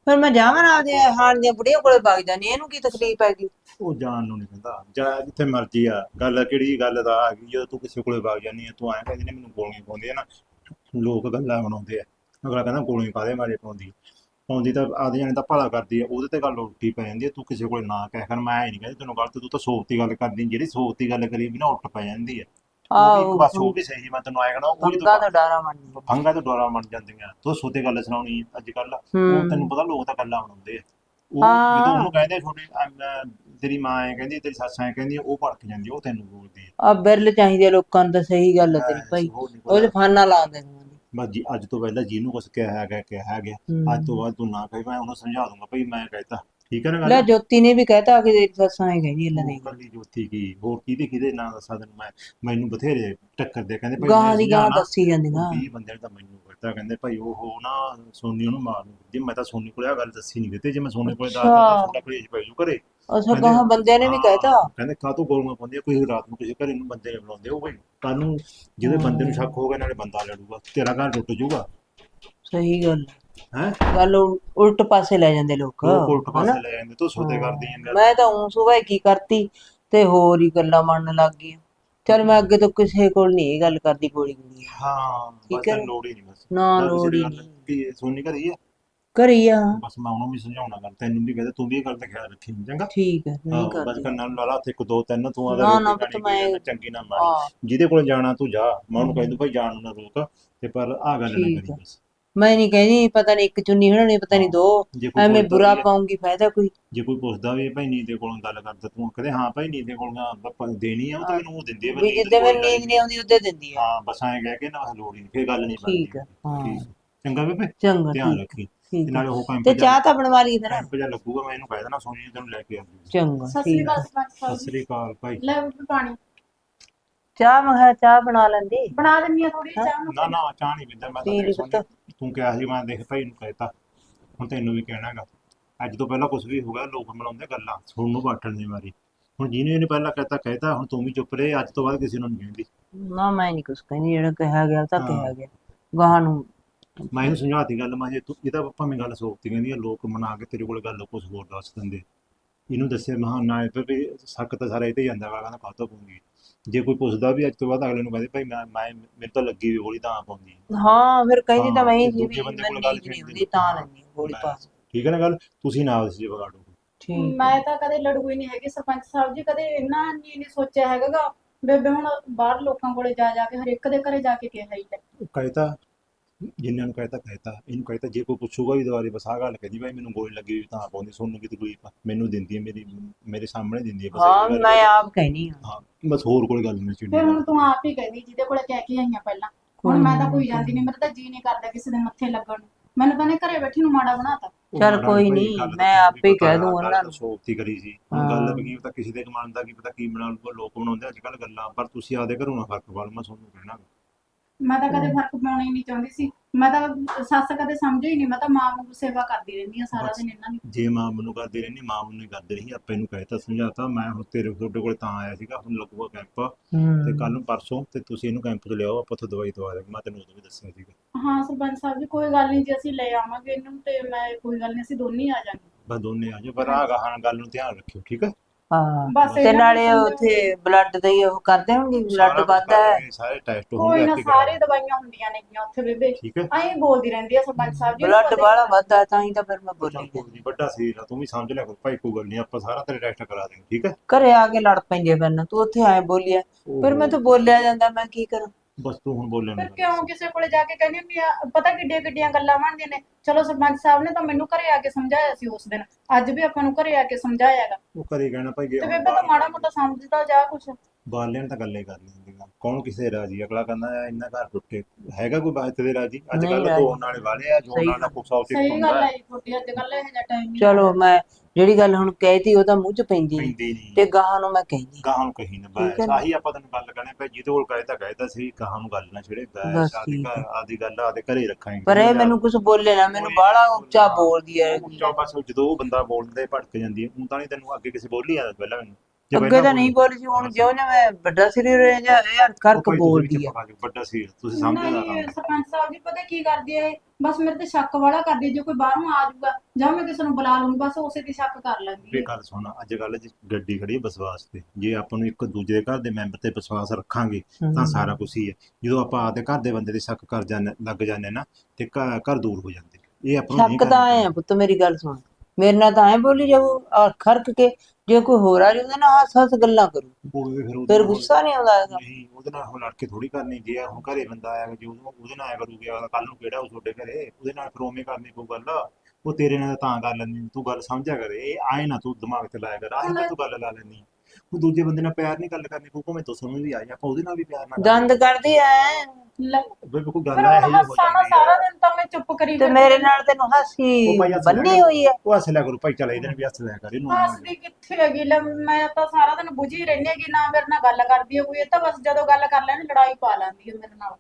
ਫਿਰ ਮੈਂ ਜਾਵਾਂ ਨਾ ਆਪਦੇ ਹਾਣ ਦੀਆਂ ਬੁੜੀਆਂ ਕੋਲੇ ਵਗ ਜਾਨੀ ਇਹਨੂੰ ਕੀ ਤਕਲੀਫ ਹੈਗੀ? ਉਹ ਜਾਣ ਨੂੰ ਨਹੀਂ ਕਹਿੰਦਾ ਜਾ ਜਿੱਥੇ ਮਰਜ਼ੀ ਆ। ਗੱਲ ਕਿਹੜੀ ਗੱਲ ਦਾ ਆ ਗਈ ਜਦੋਂ ਤੂੰ ਕਿਸੇ ਕੋਲੇ ਵਗ ਜਾਂਦੀ ਆ ਤੂੰ ਐਂ ਕਹਿੰਦੀ ਨੇ ਮੈਨੂੰ ਗੋਲੀਆਂ ਪਾਉਂਦੀ ਆ ਨਾ। ਲੋਕ ਗੱਲਾਂ ਬਣਾਉਂਦੇ ਆ। ਅਗਲਾ ਕਹਿੰਦਾ ਗੋਲੀਆਂ ਕਾਦੇ ਮਾਰੇ ਪਾਉਂਦੀ ਪਾਉਂਦੀ ਤਾਂ ਆਦੇ ਜਾਣੇ ਤਾਂ ਭਲਾ ਕਰਦੀ ਆ ਉਹਦੇ ਤੇ ਗੱਲ ਉਲਟੀ ਪੈ ਜਾਂਦੀ ਆ ਤੂੰ ਕਿਸੇ ਕੋਲੇ ਨਾ ਕਹਿ। ਕਰ ਮੈਂ ਨਹੀਂ ਕਹਿੰਦੀ ਤੈਨੂੰ ਗਲਤ ਤੂੰ ਤਾਂ ਸੋਚਤੀ ਗੱਲ ਕਰਦੀ ਜਿਹੜੀ ਸੋਚਤੀ ਗੱਲ ਕਰੀ ਵੀ ਨਾ ਉੱਟ ਪੈ ਜਾਂਦੀ ਆ। ਉਹ ਵੀ ਇੱਕ ਬਸ ਉਹ ਵੀ ਸਹੀ ਮੈਂ ਤੈਨੂੰ ਆਇਆ ਕਹਣਾ ਉਹ ਤਾਂ ਡਾਰਾ ਮੰਨ ਫੰਗਾ ਤੇ ਡੋਰਾ ਬਣ ਜਾਂਦੀਆਂ ਤੂੰ ਸੋਤੇ ਗੱਲ ਸੁਣਾਉਣੀ ਅੱਜ ਕੱਲ ਉਹ ਹੂੰ। ਤੈਨੂੰ ਪਤਾ ਲੋਕ ਤਾਂ ਗੱਲਾਂ ਬਣਾਉਂਦੇ ਆ। ਉਹ ਹਾਂ। ਜਦੋਂ ਉਹਨੂੰ ਕਹਿੰਦੇ ਛੋਟੇ ਤੇਰੀ ਮਾਂ ਐ ਕਹਿੰਦੀ ਤੇਰੀ ਸੱਸ ਐ ਕਹਿੰਦੀ ਉਹ ਭੜਕ ਜਾਂਦੀ ਉਹ ਤੈਨੂੰ ਬੋਲਦੀ ਆ। ਬਿਰਲ ਚਾਹੀਦੀ ਲੋਕਾਂ ਨੂੰ ਤਾਂ ਸਹੀ ਗੱਲ ਹੈ ਤੇਰੀ ਭਾਈ। ਉਹ। ਫਾਨਾ ਲਾ ਦਿੰਦੇ ਨੇ ਬਸ ਜੀ ਅੱਜ ਤੋਂ ਪਹਿਲਾਂ ਜਿਹਨੂੰ ਕੁਝ ਕਿਹਾ ਹੈਗਾ ਕਿਹਾ ਹੂੰ। ਅੱਜ ਤੋਂ ਬਾਅਦ ਤੂੰ ਨਾ ਕਹੀ ਮੈਂ ਉਹਨੂੰ ਸਮਝਾ ਦੂੰਗਾ ਭਈ ਮੈਂ ਕਹਿਤਾ। ਠੀਕ ਹੈ ਨਾ ਲੈ ਗੱਲ ਜੋਤੀ ਨੇ ਵੀ ਕਹਿਤਾ ਕਿ ਤੇਰੀ ਸੱਸਾਂ ਹੀ ਕਹਿੰਦੀ ਇਹਨਾਂ ਨੇ ਕੱਲੀ ਜੋਤੀ ਕੀ? ਹੋਰ ਕਿਹਦੇ ਕਿਹਦੇ ਨਾਂ ਦੱਸਾਂ ਤੈਨੂੰ ਮੈਂ? ਮੈਨੂੰ ਬਥੇਰੇ ਟੱਕਰਦੇ ਕਹਿੰਦੇ ਭਾਈ ਗਾਂ ਦੀ ਗਾਂ। ਦੱਸੀ ਜਾਂਦੀਆਂ 20 ਬੰਦੇ ਨੇ ਤਾਂ ਮੈਨੂੰ ਕਹਿਤਾ ਕਹਿੰਦੇ ਭਾਈ ਉਹ ਨਾ ਸੋਨੀ ਉਹਨੂੰ ਮਾਰ ਨੂੰ ਜੇ ਮੈਂ ਤਾਂ ਸੋਨੀ ਕੋਲੇ ਆ ਗੱਲ ਦੱਸੀ ਨਹੀਂ ਕਿਤੇ ਜੇ ਮੈਂ ਸੋਨੀ ਕੋਲੇ ਦੱਸਦਾ ਤਾਂ ਅੱਛਾ। ਤੁਹਾਡਾ ਕਲੇਸ਼ ਪੈ ਜੂ ਘਰੇ। ਅਸਾਂ ਕਹਾ ਬੰਦਿਆਂ ਨੇ ਵੀ ਕਹਿਤਾ। ਹਾਂ, ਕਹਿੰਦੇ ਕਾਹਤੋਂ ਗੋਲੀਆਂ ਪਾਉਂਦੀਆਂ ਕੋਈ ਰਾਤ ਨੂੰ ਕਿਸੇ ਘਰੇ ਨੂੰ ਬੰਦੇ ਨੇ ਬੁਲਾਉਂਦੇ ਉਹ ਭਾਈ ਕੱਲ ਨੂੰ ਜਿਹਦੇ ਬੰਦੇ ਨੂੰ ਸ਼ੱਕ ਹੋਗਾ ਨਾਲੇ ਬੰਦਾ ਲੜੂਗਾ ਤੇਰਾ ਘਰ ਟੁੱਟ ਜਾਊਗਾ। ਸਹੀ ਗੱਲ ਹੈ। ਗੱਲ ਉਲ- ਉਲਟ ਪਾਸੇ ਲੈ ਜਾਂਦੇ ਲੋਕ। ਉਹ ਉਲਟ ਹਨਾ? ਪਾਸੇ ਲੈ ਜਾਂਦੇ ਤੂੰ ਸੋਤੇ ਕਰਦੀ ਗੱਲ ਮੈਂ ਤਾਂ ਉਂ ਸੁਬਾਹ ਕੀ ਕਰਤੀ ਤੇ ਹੋਰ ਹੀ ਗੱਲਾਂ ਮੰਨਣ ਲੱਗ ਗਈ ਚਲ ਮੈਂ ਅੱਗੇ ਤੋਂ ਕਿਸੇ ਕੋਲ ਨਹੀਂ ਇਹ ਗੱਲ ਕਰਦੀ ਗੋਲੀ ਗੋਲੀ ਹਾਂ ਠੀਕ ਬਸ ਹੈ। ਲੋੜ ਹੀ ਨਹੀਂ ਬਸ। ਨਾ ਲੋੜ ਹੀ ਨਹੀਂ। ਸੋਨੀ ਘਰੀ ਆ? ਕਰੀ ਆ। ਬਸ ਮੈਂ ਉਹਨੂੰ ਵੀ ਸਮਝਾਉਣਾ ਗੱਲ ਤੈਨੂੰ ਵੀ ਕਹਿੰਦਾ ਤੂੰ ਵੀ ਇਹ ਗੱਲ ਦਾ ਖਿਆਲ ਰੱਖੀ ਚੰਗਾ? ਠੀਕ ਹੈ ਨਹੀਂ ਹਾਂ, ਬਸ ਕਰਦੀ ਕੰਨਾਂ ਨੂੰ ਲਾ ਲਾ ਉੱਥੇ ਇੱਕ ਦੋ ਤਿੰਨ ਤੂੰ ਆਦਾ ਨਾ, ਨਾ, ਪੁੱਤ, ਮੈਂ- ਚੰਗੀ ਨਾ ਮਾਰ ਹਾਂ। ਜਿਹਦੇ ਕੋਲ ਜਾਣਾ ਤੂੰ ਜਾ। ਮੈਂ ਉਹਨੂੰ ਕਹਿ ਦੂੰ ਭਾਈ ਜਾਣ ਨੂੰ ਨਾ ਰੋਕ ਤੇ ਪਰ ਆ ਗੱਲ ਨਾ ਠੀਕ ਕਰੀ। ਬਸ। ਮੈਂ ਨਹੀਂ ਕਹਿੰਦੀ ਪਤਾ ਨਹੀਂ ਇੱਕ ਚੁੰਨੀ ਹਣਾਣੀ ਪਤਾ ਨਹੀਂ ਦੋ। ਜੇ ਕੋਈ ਐਵੇਂ ਪੁੱਛਦਾ ਬੁਰਾ ਵੀ ਹੈ- ਪਾਉਂਗੀ ਫਾਇਦਾ ਕੋਈ। ਜੇ ਕੋਈ ਪੁੱਛਦਾ ਵੀ ਹੈ ਭਾਈ ਨੀਂਦ ਦੇ ਕੋਲੋਂ ਗੱਲ ਕਰਦਾ ਤੂੰ ਕਹਿੰਦੇ ਹਾਂ ਭਾਈ ਨੀਂਦ ਦੇ ਕੋਲੋਂ ਆਪਾਂ ਦੇਣੀ ਆ ਉਹ ਤਾਂ ਮੈਨੂੰ ਉਹ ਦਿੰਦੀ ਹੈ ਵੀ ਜਿੱਦੇ ਮੈਨੂੰ ਨੀਂਦ ਨਹੀਂ ਆਉਂਦੀ ਉਹਦੇ ਦਿੰਦੀ ਆ ਹਾਂ ਬਸ ਐਂ ਕਹਿ ਕੇ ਨਾ ਲੋੜ ਹੀ ਨਹੀਂ ਫੇਰ ਗੱਲ ਨਹੀਂ ਠੀਕ ਹੈ ਹਾਂ। ਠੀਕ ਚੰਗਾ ਬੇਬੇ ਚੰਗਾ ਧਿਆਨ ਠੀਕ ਰੱਖੀ। ਤੇ। ਨਾਲੇ ਉਹ ਪੰਪ ਤੇ ਚਾਹ ਤਾਂ ਬਣਵਾ ਲਈ ਪੰਪ ਜਾ ਲੱਗੂਗਾ ਮੈਂ ਇਹਨੂੰ ਕਹਿ ਦੇਣਾ ਸੋਨੀ ਜੀ ਤੈਨੂੰ ਲੈ ਕੇ ਆਉਂਦੀ ਚੰਗਾ ਸਤਿ ਸ੍ਰੀ ਠੀਕ ਅਕਾਲ। ਸਰਪੰਚ ਸਤਿ ਸਾਹਿਬ ਸ੍ਰੀ ਅਕਾਲ ਭਾਈ। ਲੈ ਵੀ ਪਾਣੀ। ਚਾਹ ਮੈਂ ਕਿਹਾ ਚਾਹ ਬਣਾ ਲੈਂਦੀ। ਬਣਾ ਦਿੰਨੀ ਆ ਥੋੜੀ ਚਾਹ ਨੂੰ। ਨਾ ਨਾ ਚਾਹ ਨਹੀਂ ਪੀਂਦਾ ਮੈਂ ਤਾਂ ਪੀ ਲਈ ਦੇਖ ਪੁੱਤ। ਸੋਨੀ ਤੂੰ ਕਿਹਾ ਸੀ ਮੈਂ ਦੇਖ ਭਾਈ ਨੂੰ ਕਹਿਤਾ ਹੁਣ ਤੈਨੂੰ ਵੀ ਕਹਿਣਾਗਾ ਅੱਜ ਤੋਂ ਪਹਿਲਾਂ ਕੁਝ ਵੀ ਹੋਗਾ ਲੋਕ ਮਨਾਉਂਦੇ ਗੱਲਾਂ। ਸੁਣਨ ਨੂੰ ਬਾਟਣ ਦੀ ਮਾਰੀ। ਹੁਣ ਜਿਹਨੇ ਇਹਨੇ ਪਹਿਲਾਂ ਕਹਿਤਾ ਕਹਿਤਾ ਹੁਣ ਤੂੰ ਵੀ ਚੁੱਪ ਰਹੇ ਅੱਜ ਤੋਂ ਬਾਅਦ ਕਿਸੇ ਨੂੰ ਨਹੀਂ ਕਹਿੰਦੀ। ਨਾ ਮੈਂ ਨਹੀਂ ਕੁਛ ਕਹਿੰਦੀ ਜਿਹੜਾ ਕਿਹਾ ਗਿਆ ਉਹ ਤਾਂ ਹਾਂ। ਕਿਹਾ ਗਿਆ। ਗਾਹਾਂ ਨੂੰ ਮੈਂ ਇਹਨੂੰ ਸਮਝਾਤੀ ਗੱਲ ਮੈਂ ਜੇ ਤੂੰ ਇਹਦਾ ਭਾਵੇਂ ਗੱਲ ਸੋਚਤੀ ਕਹਿੰਦੀ ਆ ਲੋਕ ਮਨਾ ਕੇ ਤੇਰੇ ਕੋਲ ਗੱਲ ਕੁਝ ਹੋਰ ਦੱਸ ਦਿੰਦੇ। ਇਹਨੂੰ ਦੱਸਿਆ ਮਹਾ ਨਾ ਇਹ ਵੀ ਸ਼ੱਕ ਤਾਂ ਸਾਰਾ ਇਹ ਤੇ ਜਾਂਦਾ ਵਾ ਕਹਿੰਦਾ ਕਾਹਤੋਂ ਪਾਉਂਦੀ ਜੇ ਕੋਈ ਪੁੱਛਦਾ ਵੀ ਅੱਜ ਤੋਂ ਬਾਅਦ ਅਗਲੇ ਨੂੰ ਕਹਿੰਦੇ ਭਾਈ ਮੈਂ ਮੈਂ ਮੈਨੂੰ ਤਾਂ ਲੱਗੀ ਵੀ ਗੋਲੀ ਤਾਂ ਪਾਉਂਦੀ ਹੈ। ਹਾਂ ਫਿਰ ਕਹਿੰਦੀ ਤਾਂ ਮੈਂ ਹੀ ਦੂਜੇ ਵੀ ਨਹੀਂ ਆਉਂਦੀ ਤਾਂ ਲੈਂਦੀ ਹਾਂ ਗੋਲੀ ਪਾਸ ਠੀਕ ਹੈ ਨਾ ਗੱਲ? ਤੁਸੀਂ ਨਾ ਉਸ ਜੀ ਵਿਗਾੜੋ। ਠੀਕ ਮੈਂ ਤਾਂ ਕਦੇ ਲੜੂਈ ਨਹੀਂ ਹੈਗੀ ਸਰਪੰਚ ਸਾਹਿਬ ਜੀ ਕਦੇ ਇੰਨਾ ਨਹੀਂ ਨਹੀਂ ਸੋਚਿਆ ਹੈਗਾ ਬੇਬੇ ਹੁਣ ਬਾਹਰ ਲੋਕਾਂ ਕੋਲੇ ਜਾ ਜਾ ਕੇ ਹਰ ਇੱਕ ਦੇ ਘਰੇ ਜਾ ਕੇ ਕਿਹਾ ਹੀ ਹੈ। ਕਹਿਤਾ ਜਿੰਨਾਂ ਨੂੰ ਕਹਿਤਾ ਕਹਿਤਾ। ਇਹਨੂੰ ਕਹਿਤਾ ਜੇ ਕੋਈ ਪੁੱਛੂਗਾ ਵੀ ਦੁਬਾਰੇ ਬਸ ਆਹ ਗੱਲ ਕਹਦੀ ਭਾਈ ਮੈਨੂੰ ਗੋਲੀ ਲੱਗੀ ਹੋਈ ਤਾਂ ਪਾਉਂਦੀ ਸੋਨੂੰ ਕੀ ਤਕਲੀਫ ਆ ਮੈਨੂੰ ਦਿੰਦੀ ਹੈ ਮੇਰੀ ਮੇਰੇ ਸਾਹਮਣੇ ਦਿੰਦੀ ਹੈ ਬਸ ਹਾਂ ਇਹ ਗੱਲ ਮੈਂ ਆਪ ਕਹਿਨੀ ਆ। ਹਾਂ ਬਸ ਹੋਰ ਕੋਈ ਗੱਲ ਨਹੀਂ ਚਿੜੀ ਫਿਰ ਹੁਣ ਤੂੰ ਆਪ ਹੀ ਕਹਿੰਦੀ ਜਿਹਦੇ ਕੋਲੇ ਕਹਿ ਕੇ ਆਈਆਂ ਪਹਿਲਾਂ। ਹੁਣ ਮੈਂ ਤਾਂ ਕੋਈ ਜਾਂਦੀ ਨਹੀਂ ਮੇਰਾ ਤਾਂ ਜੀ ਨਹੀਂ ਕਰਦਾ ਕਿਸੇ ਦੇ ਮੱਥੇ ਲੱਗਣ ਨੂੰ। ਮੈਨੂੰ ਤਾਂ ਨੇ ਘਰੇ ਬੈਠੀ ਨੂੰ ਮਾੜਾ ਬਣਾਤਾ ਚੱਲ ਕੋਈ ਨੀ, ਮੈਂ ਆਪੇ ਹੀ ਕਹਿ ਦੂੰ ਉਹਨਾਂ ਨੂੰ। ਸੋਫਤੀ ਕਰੀ ਸੀ। ਹਾਂ। ਹੁਣ ਗੱਲ ਵੀ ਕੀ ਪਤਾ ਕਿਸੇ ਦੇ ਕਮਾਨ ਦਾ ਕੀ ਪਤਾ ਕੀ ਬਣਾ ਲੋਕ ਬਣਾਉਂਦੇ ਅੱਜ ਕੱਲ ਗੱਲਾਂ ਪਰ ਤੁਸੀਂ ਆਪਦੇ ਘਰੋਂ ਨਾ ਫ਼ਰਕ ਪਾਲੋ ਮੈਂ ਤੁਹਾਨੂੰ ਕਹਿਣਾ। ਮੈਂ ਤਾਂ ਕਦੇ ਫ਼ਰਕ ਪਾਉਣਾ ਹੀ ਨਹੀਂ ਚਾਹੁੰਦੀ ਸੀ। ਮੈਂ ਤਾਂ ਸੱਸ ਕਦੇ ਸਮਝੀ ਹੀ ਨਹੀਂ। ਮੈਂ ਤਾਂ ਮਾਂ ਨੂੰ ਸੇਵਾ ਕਰਦੀ ਰਹਿੰਦੀ ਆ ਸਾਰਾ ਦਿਨ ਇਹਨਾਂ ਦੀ। ਜੇ ਮਾਂ ਮੈਨੂੰ ਕਰਦੀ ਰਹਿੰਦੀ ਮਾਂ ਮੈਨੂੰ ਨਹੀਂ ਕਰਦੀ ਰਹੀ। ਆਪੇ ਨੂੰ ਕਹਿਤਾ ਸਮਝਾਤਾ। ਮੈਂ ਹੁਣ ਤੇਰੇ ਤੁਹਾਡੇ ਕੋਲ ਤਾਂ ਆਇਆ ਸੀਗਾ। ਹੁਣ ਲੱਗੂਗਾ ਕੈਂਪ ਤੇ ਹੂੰ। ਕੱਲ ਨੂੰ ਪਰਸੋਂ ਤੇ ਤੁਸੀਂ ਇਹਨੂੰ ਕੈਂਪ 'ਚ ਲਿਆਓ। ਆਪਾਂ ਉੱਥੇ ਦਵਾਈ ਦਵਾ ਦੇਵਾਂਗੇ। ਮੈਂ ਤੈਨੂੰ ਉਦੋਂ ਵੀ ਦੱਸਿਆ ਸੀਗਾ। ਹਾਂ ਸਰਪੰਚ ਸਾਹਿਬ ਜੀ ਕੋਈ ਗੱਲ ਨਹੀਂ। ਜੀ ਅਸੀਂ ਲੈ ਆਵਾਂਗੇ ਇਹਨੂੰ ਤੇ ਮੈਂ ਕੋਈ ਗੱਲ ਨਹੀਂ। ਅਸੀਂ ਦੋਨੇ ਹੀ ਆ ਜਾਵਾਂਗੇ। ਬਸ ਦੋਨੇ ਆ ਜਾਓ। ਪਰ ਆ ਗਾਹਾਂ ਗੱਲ ਨੂੰ ਧਿਆਨ ਰੱਖਿਓ ਠੀਕ ਹੈ ਹਾਂ। ਬਸ ਤੇ ਇਹਨਾਂ ਨੂੰ ਨਾਲੇ। ਉੱਥੇ ਬਲੱਡ ਦੇ ਉਹ ਕਰਦੇ ਹੋਣਗੇ ਬਲੱਡ ਸਾਰਾ ਕੁਛ ਵੱਧਦਾ ਹੈ। ਸਾਰੇ ਟੈਸਟ ਹੋਣਗੇ ਕੋਈ ਨਾ ਸਾਰੇ। ਦਵਾਈਆਂ ਹੁੰਦੀਆਂ ਨੇਗੀਆਂ ਉੱਥੇ ਬੇਬੇ। ਠੀਕ ਹੈ। ਐਂ ਬੋਲਦੀ ਰਹਿੰਦੀ ਆ ਸਰਪੰਚ ਸਾਹਿਬ ਜੀ ਬਲੱਡ ਪਤਾ ਵੱਧਦਾ ਤਾਂ ਹੀ ਤਾਂ ਫਿਰ ਮੈਂ ਚੱਲ ਬੋਲੀ ਕੋਈ ਨੀ, ਵੱਡਾ ਸਰੀਰ ਆ ਤੂੰ ਵੀ ਸਮਝ ਲਿਆ ਕਰ ਭਾਈ ਕੋਈ ਗੱਲ ਨਹੀਂ ਆਪਾਂ ਸਾਰਾ ਤੇਰੇ ਟੈਸਟ ਕਰਾ ਦੇਂਗੇ ਠੀਕ ਹੈ? ਘਰੇ ਆ ਕੇ ਲੜ ਪੈਂਦੇ ਪੈਣ ਤੂੰ ਉੱਥੇ ਆਏ ਬੋਲਿਆ ਫਿਰ ਮੈਂ ਤਾਂ ਬੋਲਿਆ ਜਾਂਦਾ ਮੈਂ ਕੀ ਕਰਾਂ? ਬਸ ਤੂੰ ਹੁਣ ਬੋਲਣ ਫਿਰ ਲੱਗ ਕਿਉਂ ਕਿਸੇ ਕੋਲੇ ਜਾ ਕੇ ਕਹਿੰਦੀ ਹੁੰਦੀ ਆ ਪਤਾ ਕਿੱਡੀਆਂ ਕਿੱਡੀਆਂ ਗੱਲਾਂ ਬਣਦੀਆਂ ਨੇ। ਚਲੋ ਸਰਪੰਚ ਸਾਹਿਬ ਨੇ ਤਾਂ ਮੈਨੂੰ ਘਰੇ ਆ ਕੇ ਸਮਝਾਇਆ ਸੀ ਉਸ ਦਿਨ। ਅੱਜ ਵੀ ਆਪਾਂ ਨੂੰ ਘਰੇ ਆ ਕੇ ਸਮਝਾਇਆਗਾ ਉਹ ਘਰੇ ਕਹਿਣਾ ਭਾਈ ਜੇ ਤੇ ਬੇਬੇ ਤਾਂ ਮਾੜਾ ਮੋਟਾ ਸਮਝਦਾ ਜਾ ਕੁਛ। ਬਾਲਿਆਂ ਤਾਂ ਗੱਲੇ ਕਰਨੀ ਹੁੰਦੀਆਂ। ਕੌਣ ਕਿਸੇ ਰਾਜੀ? ਅਗਲਾ ਕਹਿੰਦਾ ਆ, ਇੰਨਾ ਘਰ ਟੁੱਟੇ। ਹੈਗਾ ਕੋਈ ਬਾਤ ਦੇ ਰਾਜੀ? ਅੱਜ ਨਹੀਂ ਕੱਲ ਰਾਜੀ। ਦੋਨ ਵਾਲੇ ਵਾਲੇ ਆ ਜੋਨ ਸਹੀ ਵਾਲਾ ਕੁਛ ਸੌ ਤੇ ਸਹੀ ਹੁੰਦਾ ਗੱਲ ਹੈ ਜੀ ਤੁਹਾਡੀ ਅੱਜ ਕੱਲ ਇਹ ਜਿਹਾ ਟਾਈਮ ਚਲੋ ਮੈਂ ਜਿਹੜੀ ਗੱਲ ਹੁਣ ਕਹਿਤੀ ਉਹ ਤਾਂ ਮੂੰਹ 'ਚ ਪੈਂਦੀ ਨਹੀਂ। ਪੈਂਦੀ ਨਹੀਂ। ਤੇ ਗਾਹਾਂ ਨੂੰ ਮੈਂ ਕਹਿੰਦੀ ਗਾਹਾਂ ਨੂੰ ਕਹੀ ਨਾ ਠੀਕ ਹੈ ਬਸ। ਨਾ। ਆਹੀ ਆਪਾਂ ਤੈਨੂੰ ਗੱਲ ਕਰਨੇ ਭਾਈ ਜਿਹਦੇ ਕੋਲ ਕਹਿਤਾ ਕਹਿਤਾ ਸੀ ਗਾਹਾਂ ਨੂੰ ਗੱਲ ਨਾ ਛੇੜੇ ਬਸ ਬਸ। ਆਦੀ ਠੀਕ ਹੈ। ਆਦੀ ਗੱਲ ਆਦੇ ਘਰੇ ਰੱਖਾਂਗੇ। ਪਰ ਇਹ ਮੈਨੂੰ ਕੁਝ ਬੋਲੇ ਨਾ ਮੈਨੂੰ ਬਾਹਲਾ ਉੱਚਾ ਬੋਲਦੀ ਹੈ ਉੱਚਾ ਬਸ ਜਦੋਂ ਉਹ ਬੰਦਾ ਬੋਲਦੇ ਭੜਕ ਜਾਂਦੀ ਹੈ ਹੁਣ ਤਾਂ ਨਹੀਂ ਤੈਨੂੰ ਅੱਗੇ ਕਿਸੇ ਬੋਲੀ ਆਦਾ ਪਹਿਲਾਂ ਮੈਨੂੰ। ਅੱਗੇ ਤਾਂ ਨਹੀਂ ਬੋਲੀ ਸੀ ਹੁਣ ਜਿਉਂ ਜਿਉਂ ਮੈਂ ਵੱਡਾ ਸਰੀਰ ਹੋਇਆ ਜਾਂ ਯਾਰ ਤੁਸੀਂ ਬੋਲਦੀ ਜਾਓ, ਵੱਡਾ ਸੀ ਤੁਸੀਂ ਸਮਝਦੇ ਨਾ ਨਹੀਂ ਸਰਪੰਚ ਸਾਹਿਬ ਜੀ ਪਤਾ ਕੀ ਕਰਦੀ ਹੈ ਇਹ? ਬਸ ਮੇਰੇ ਤੇ ਸ਼ੱਕ ਵਾਲਾ ਕਰਦੀ ਜੇ ਕੋਈ ਬਾਹਰੋਂ ਆ ਜਾਊਗਾ ਜਾਂ ਮੈਂ ਕਿਸੇ ਨੂੰ ਬੁਲਾ ਲੂੰਗੀ ਬਸ ਉਸੇ ਤੇ ਸ਼ੱਕ ਕਰ ਲੈਂਦੀ ਵੀ ਹੈ ਗੱਲ ਸੁਣ ਅੱਜ ਕੱਲ ਗੱਡੀ ਖੜੀ ਵਿਸ਼ਵਾਸ ਤੇ ਜੇ ਆਪਾਂ ਨੂੰ ਇੱਕ ਦੂਜੇ ਦੇ ਘਰ ਦੇ ਮੈਂਬਰ ਤੇ ਵਿਸ਼ਵਾਸ ਰੱਖਾਂਗੇ ਤਾਂ। ਸਾਰਾ ਕੁਝ ਹੀ ਹੈ ਜਦੋਂ ਆਪਾਂ ਆਪਦੇ ਘਰ ਦੇ ਬੰਦੇ ਦੇ ਸ਼ੱਕ ਕਰ ਜਾਂਦੇ ਲੱਗ ਜਾਂਦੇ ਨਾ ਤੇ ਘਰ ਦੂਰ ਹੋ ਜਾਂਦੇ। ਇਹ ਆਪਾਂ ਨੂੰ ਨਹੀਂ ਸ਼ੱਕ ਤਾਂ ਆਏ ਆ ਪੁੱਤ ਮੇਰੀ ਗੱਲ ਸੁਣ। ਮੇਰੇ ਨਾਲ ਤਾਂ ਐ ਬੋਲੀ ਜਾਊ ਔਰ ਖਰਕ ਕੇ ਜੇ ਕੋਈ ਹੋਰ ਆ ਜਾਊਗਾ ਨਾ ਹੱਸ ਹੱਸ ਗੱਲਾਂ ਕਰੂ। ਫਿਰ ਉਹਦੇ ਫਿਰ ਨਾਲ- ਗੁੱਸਾ ਨਹੀਂ ਆਉਂਦਾ ਹੈਗਾ ਨਹੀਂ ਉਹਦੇ ਨਾਲ ਹੁਣ ਲੜ ਕੇ ਥੋੜੀ ਕਰਨੀ ਜੇ ਹੁਣ ਘਰੇ ਬੰਦਾ ਆਇਆ ਜੇ ਉਹਨੂੰ ਉਹਦੇ ਨਾਲ ਆਇਆ ਕਰੂਗੇ ਕੱਲ ਨੂੰ ਕਿਹੜਾ ਉਹ ਤੁਹਾਡੇ ਘਰੇ? ਉਹਦੇ ਨਾਲ ਫਿਰ ਉਵੇਂ ਕਰਨੀ ਕੋਈ ਗੱਲ। ਉਹ ਤੇਰੇ ਨਾਲ ਤਾਂ ਕਰ ਲੈਂਦੀ ਤੂੰ ਗੱਲ ਸਮਝਿਆ ਕਰ ਇਹ ਆਏ ਨਾ ਤੂੰ ਦਿਮਾਗ ਤੇ ਲਾਇਆ ਕਰ ਆਏ ਨਾ ਤੂੰ ਗੱਲ ਲਾ ਲੈਂਦੀ। ਉਹ ਦੂਜੇ ਬੰਦੇ ਨਾਲ ਪਿਆਰ ਨਹੀਂ ਗੱਲ ਕਰਨੀ ਕੋਈ ਭਾਵੇਂ ਤੁਸਾਂ ਨੂੰ ਵੀ ਆਈ ਆਪਾਂ ਉਹਦੇ ਨਾਲ ਵੀ ਪਿਆਰ ਨਾਲ ਦੰਦ ਕਰਦੀ ਐ। ਲੈ ਬਈ ਕੋਈ ਗੱਲ ਹੁਣ ਇਹ ਹੋ ਹੱਸਾਂ ਨਾ ਜਾਂਦੀ ਸਾਰਾ ਹੈ ਦਿਨ ਤਾਂ ਮੈਂ ਚੁੱਪ ਕਰੀ ਤੇ ਮੇਰੇ ਨਾਲ ਤੈਨੂੰ ਹਾਸੀ ਉਹ ਭਾਈ ਹੱਸ ਬੰਨੀ ਹੋਈ ਐ। ਉਹ ਹੱਸ ਲਿਆ ਕਰੂ ਭਾਈ ਚੱਲ ਇਹਦੇ ਨਾਲ ਵੀ ਹੱਸ ਲਿਆ ਕਰ ਇਹਨੂੰ ਹੱਸਦੀ ਕਿੱਥੇ ਹੈਗੀ? ਲੈ ਮੈਂ ਤਾਂ ਸਾਰਾ ਦਿਨ ਬੁਝੀ ਰਹਿੰਦੀ ਹੈਗੀ ਨਾ ਮੇਰੇ ਨਾਲ ਗੱਲ ਕਰਦੀ ਹੈ ਕੋਈ। ਇਹ ਤਾਂ ਬਸ ਜਦੋਂ ਗੱਲ ਕਰ ਲੈਣੀ ਲੜਾਈ ਪਾ ਲੈਂਦੀ ਹੈ ਮੇਰੇ ਨਾਲ।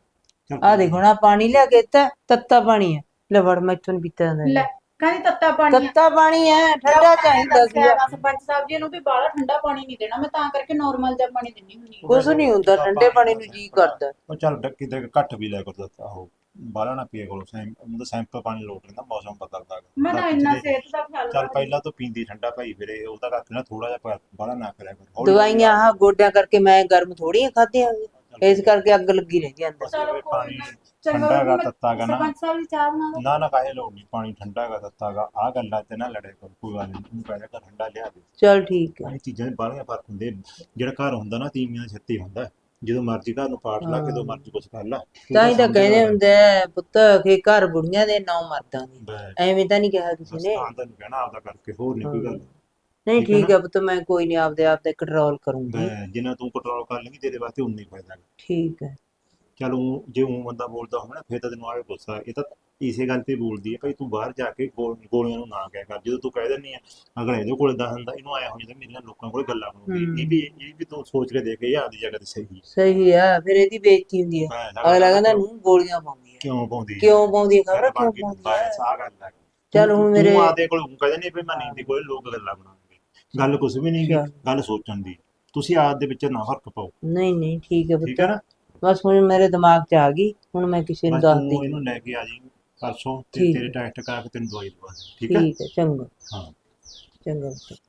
ਚੱਲ ਆ ਦੇਖੋ ਨਾ ਪਾਣੀ ਲਿਆ ਕੇ ਦਿੱਤਾ ਤੱਤਾ ਪਾਣੀ ਐ ਲੈ ਵੜ ਮੈਥੋਂ ਨੀ ਪੀਤਾ ਜਾਂਦਾ। ਲੈ ਕਹਿੰਦੀ ਤੱਤਾ ਪਾਣੀ ਹੈ ਤੱਤਾ ਪਾਣੀ ਐ ਠੰਡਾ ਚਾਹੀਦਾ ਸੀ ਸਰਪੰਚ ਸਾਹਿਬ ਜੀ ਨੂੰ ਵੀ ਬਾਹਲਾ ਠੰਡਾ ਪਾਣੀ ਨਹੀਂ ਦੇਣਾ ਮੈਂ ਤਾਂ ਕਰਕੇ ਨਾਰਮਲ ਜਿਹਾ ਪਾਣੀ ਦਿੰਨੀ ਹੁੰਨੀ ਹਾਂ। ਕੁਛ ਨਹੀਂ ਹੁੰਦਾ ਠੰਡੇ ਪਾਣੀ ਨੂੰ ਜੀ ਕਰਦਾ। ਉਹ ਚੱਲ ਕਿਤੇ ਘੱਟ ਵੀ ਲੈ ਕਰ ਦਿੱਤਾ ਉਹ ਬਾਹਲਾ ਨਾ ਪੀਏ ਕੋਲ ਸੈਂਪ ਉਹਦਾ ਸੈਂਪਲ ਪਾਣੀ ਲੋਟ ਲੈਂਦਾ ਮੌਸਮ ਬਦਲਦਾ ਮੈਂ ਤਾਂ ਇੰਨਾ ਸਿਹਤ ਦਾ ਖਿਆਲ ਚੱਲ ਪਹਿਲਾਂ ਤੋਂ ਪੀਂਦੀ ਠੰਡਾ ਭਾਈ ਫਿਰੇ ਉਹਦਾ ਕਰਕੇ ਨਾ ਥੋੜਾ ਜਿਹਾ ਬਾਹਲਾ ਨਾ ਕਰਿਆ ਕਰ। ਦਵਾਈਆਂ ਆਹ ਗੋਡਿਆਂ ਕਰਕੇ ਮੈਂ ਗਰਮ ਥੋੜੀਆਂ ਖਾਧੀਆਂ। ਇਸ ਕਰਕੇ ਅੱਗ ਲੱਗੀ ਰਹਿੰਦੀ ਅੰਦਰ। ਪਾਣੀ। ਚੰਗਾ ਠੰਡਾ ਗਾ ਤੱਤਾ ਗਾ ਨਾ। ਸਰਪੰਚ ਸਾਹਿਬ ਜੀ ਚਾਹ ਬਣਾ ਲਓ ਨਾ ਨਾ ਕਾਹੇ ਲੋੜ ਨਹੀਂ ਪਾਣੀ ਠੰਡਾ ਗਾ ਤੱਤਾ ਗਾ ਆ ਗੱਲਾਂ ਤੇ ਨਾ ਲੜੇ ਕਰ ਕੋਈ ਗੱਲ ਨਹੀਂ ਤੂੰ ਕਰ ਠੰਡਾ ਲਿਆ ਦੇ ਚਲ ਠੀਕ ਹੈ। ਇਹ ਚੀਜ਼ਾਂ ਦੇ ਬਾਹਲੀਆਂ ਫ਼ਰਕ ਹੁੰਦੇ ਜਿਹੜਾ ਘਰ ਹੁੰਦਾ ਨਾ ਤੀਵੀਆਂ ਛੱਤੀ ਹੁੰਦਾ। ਜਦੋਂ ਮਰਜ਼ੀ ਘਰ ਨੂੰ ਪਾਟ ਲਾ ਕੇ ਜਦੋਂ ਮਰਜ਼ੀ ਕੁਛ ਕਰ ਲਾ ਤੂੰ ਤਾਂ ਹੀ ਤਾਂ ਕਹਿੰਦੇ। ਹੁੰਦੇ ਆ ਪੁੱਤ ਕਿ ਘਰ ਬੁੜੀਆਂ ਦੇ ਨੌ ਮਰਦਾਂ ਦੀ। ਐਵੇਂ ਤਾਂ ਨਹੀਂ ਕਿਹਾ ਕਿਸੇ ਨੇ। ਤਾਂ ਤੈਨੂੰ ਕਹਿਣਾ ਆਪਦਾ ਕਰਕੇ ਹੋਰ ਨਹੀਂ ਕੋਈ ਗੱਲ। ਨਹੀਂ ਠੀਕ ਹੈ ਠੀਕ ਹੈ ਪੁੱਤ ਮੈਂ ਕੋਈ ਨਹੀਂ ਆਪਦੇ ਆਪ ਤੇ ਕੰਟਰੋਲ ਕਰੂੰਗੀ ਜਿੰਨਾ ਤੂੰ ਕੰਟਰੋਲ ਕਰ ਲੇਂਗੀ ਤੇਰੇ ਵਾਸਤੇ ਉਨਾ ਹੀ ਫਾਇਦਾ। ਠੀਕ ਹੈ। ਚੱਲ ਊਂ ਜੇ ਉਹ ਬੰਦਾ ਬੋਲਦਾ ਹੋਵੇ ਨਾ ਫਿਰ ਤਾਂ ਤੈਨੂੰ ਆਵੇ ਗੁੱਸਾ ਇਹ ਤਾਂ ਇਸੇ ਗੱਲ ਤੇ ਬੋਲਦੀ ਹੈ ਭਾਈ ਤੂੰ ਬਾਹਰ ਜਾ ਕੇ ਗੋਲ- ਗੋਲੀਆਂ ਨੂੰ ਨਾ ਕਹਿ ਕਰ ਜਦੋਂ ਤੂੰ ਕਹਿ ਦਿੰਦੀ ਆ ਅਗਲਾ ਇਹਦੇ ਕੋਲੇ ਦਾ ਹੁੰਦਾ ਇਹਨੂੰ ਆਇਆ ਹੋ ਜਾਂਦਾ ਮੇਰੀਆਂ ਲੋਕਾਂ ਕੋਲੇ ਗੱਲਾਂ ਬਣੂਗੀ। ਇਹ ਵੀ ਇਹ ਵੀ ਤੂੰ ਸੋਚ ਕੇ ਦੇਖ ਇਹ ਆਪਦੀ ਜਗ੍ਹਾ ਤੇ ਸਹੀ ਸਹੀ ਆ ਫਿਰ ਇਹਦੀ ਬੇਇੱਜ਼ਤੀ ਹੁੰਦੀ ਹੈ ਅਗਲਾ ਕਹਿੰਦਾ ਨੂੰ ਗੋਲੀਆਂ ਪਾਉਂਦੀ ਹੈ ਕਿਉਂ ਪਾਉਂਦੀ ਹੈ? ਕਿਉਂ ਪਾਉਂਦੀ ਹੈ ਖਬਰ? ਕਿਉਂ ਪਾਉਂਦੀ ਹੈ ਬਸ ਆਹ ਗੱਲ ਚੱਲ ਹੁਣ ਮੇਰੇ ਤੂੰ ਆਦੇ ਕੋਲ ਕਹਿੰਦੇ ਨਹੀਂ ਵੀ ਮੈਂ ਨਹੀਂ ਦੀ ਕੋਲੇ ਲੋਕ ਗੱਲਾਂ ਬਣਾਉਣਗੇ ਗੱਲ ਕੁਝ ਵੀ ਨਹੀਂ। ਗੱਲ ਸੋਚਣ ਦੀ। ਤੁਸੀਂ ਆਦ ਦੇ ਵਿੱਚ ਨਾ ਫ਼ਰਕ ਪਾਓ। ਨਹੀਂ ਨਹੀਂ ਠੀਕ ਹੈ ਠੀਕ ਹੈ ਪੁੱਤ ਨਾ? ਬਸ ਹੁਣ ਮੇਰੇ ਦਿਮਾਗ 'ਚ ਆ ਗਈ ਹੁਣ ਮੈਂ ਕਿਸੇ ਨੂੰ ਬਸ ਦੱਸ ਤੂੰ ਇਹਨੂੰ ਲੈ ਕੇ ਆ ਜੀ ਪਰਸੋਂ ਤੇ ਠੀਕ ਤੇਰੇ। ਟੈਸਟ ਕਰਾ ਕੇ ਤੈਨੂੰ ਦਵਾਈ ਦਵਾ ਦੇ ਠੀਕ ਹੈ? ਠੀਕ ਹੈ ਚੰਗਾ। ਹਾਂ। ਚੰਗਾ। ਪੁੱਤ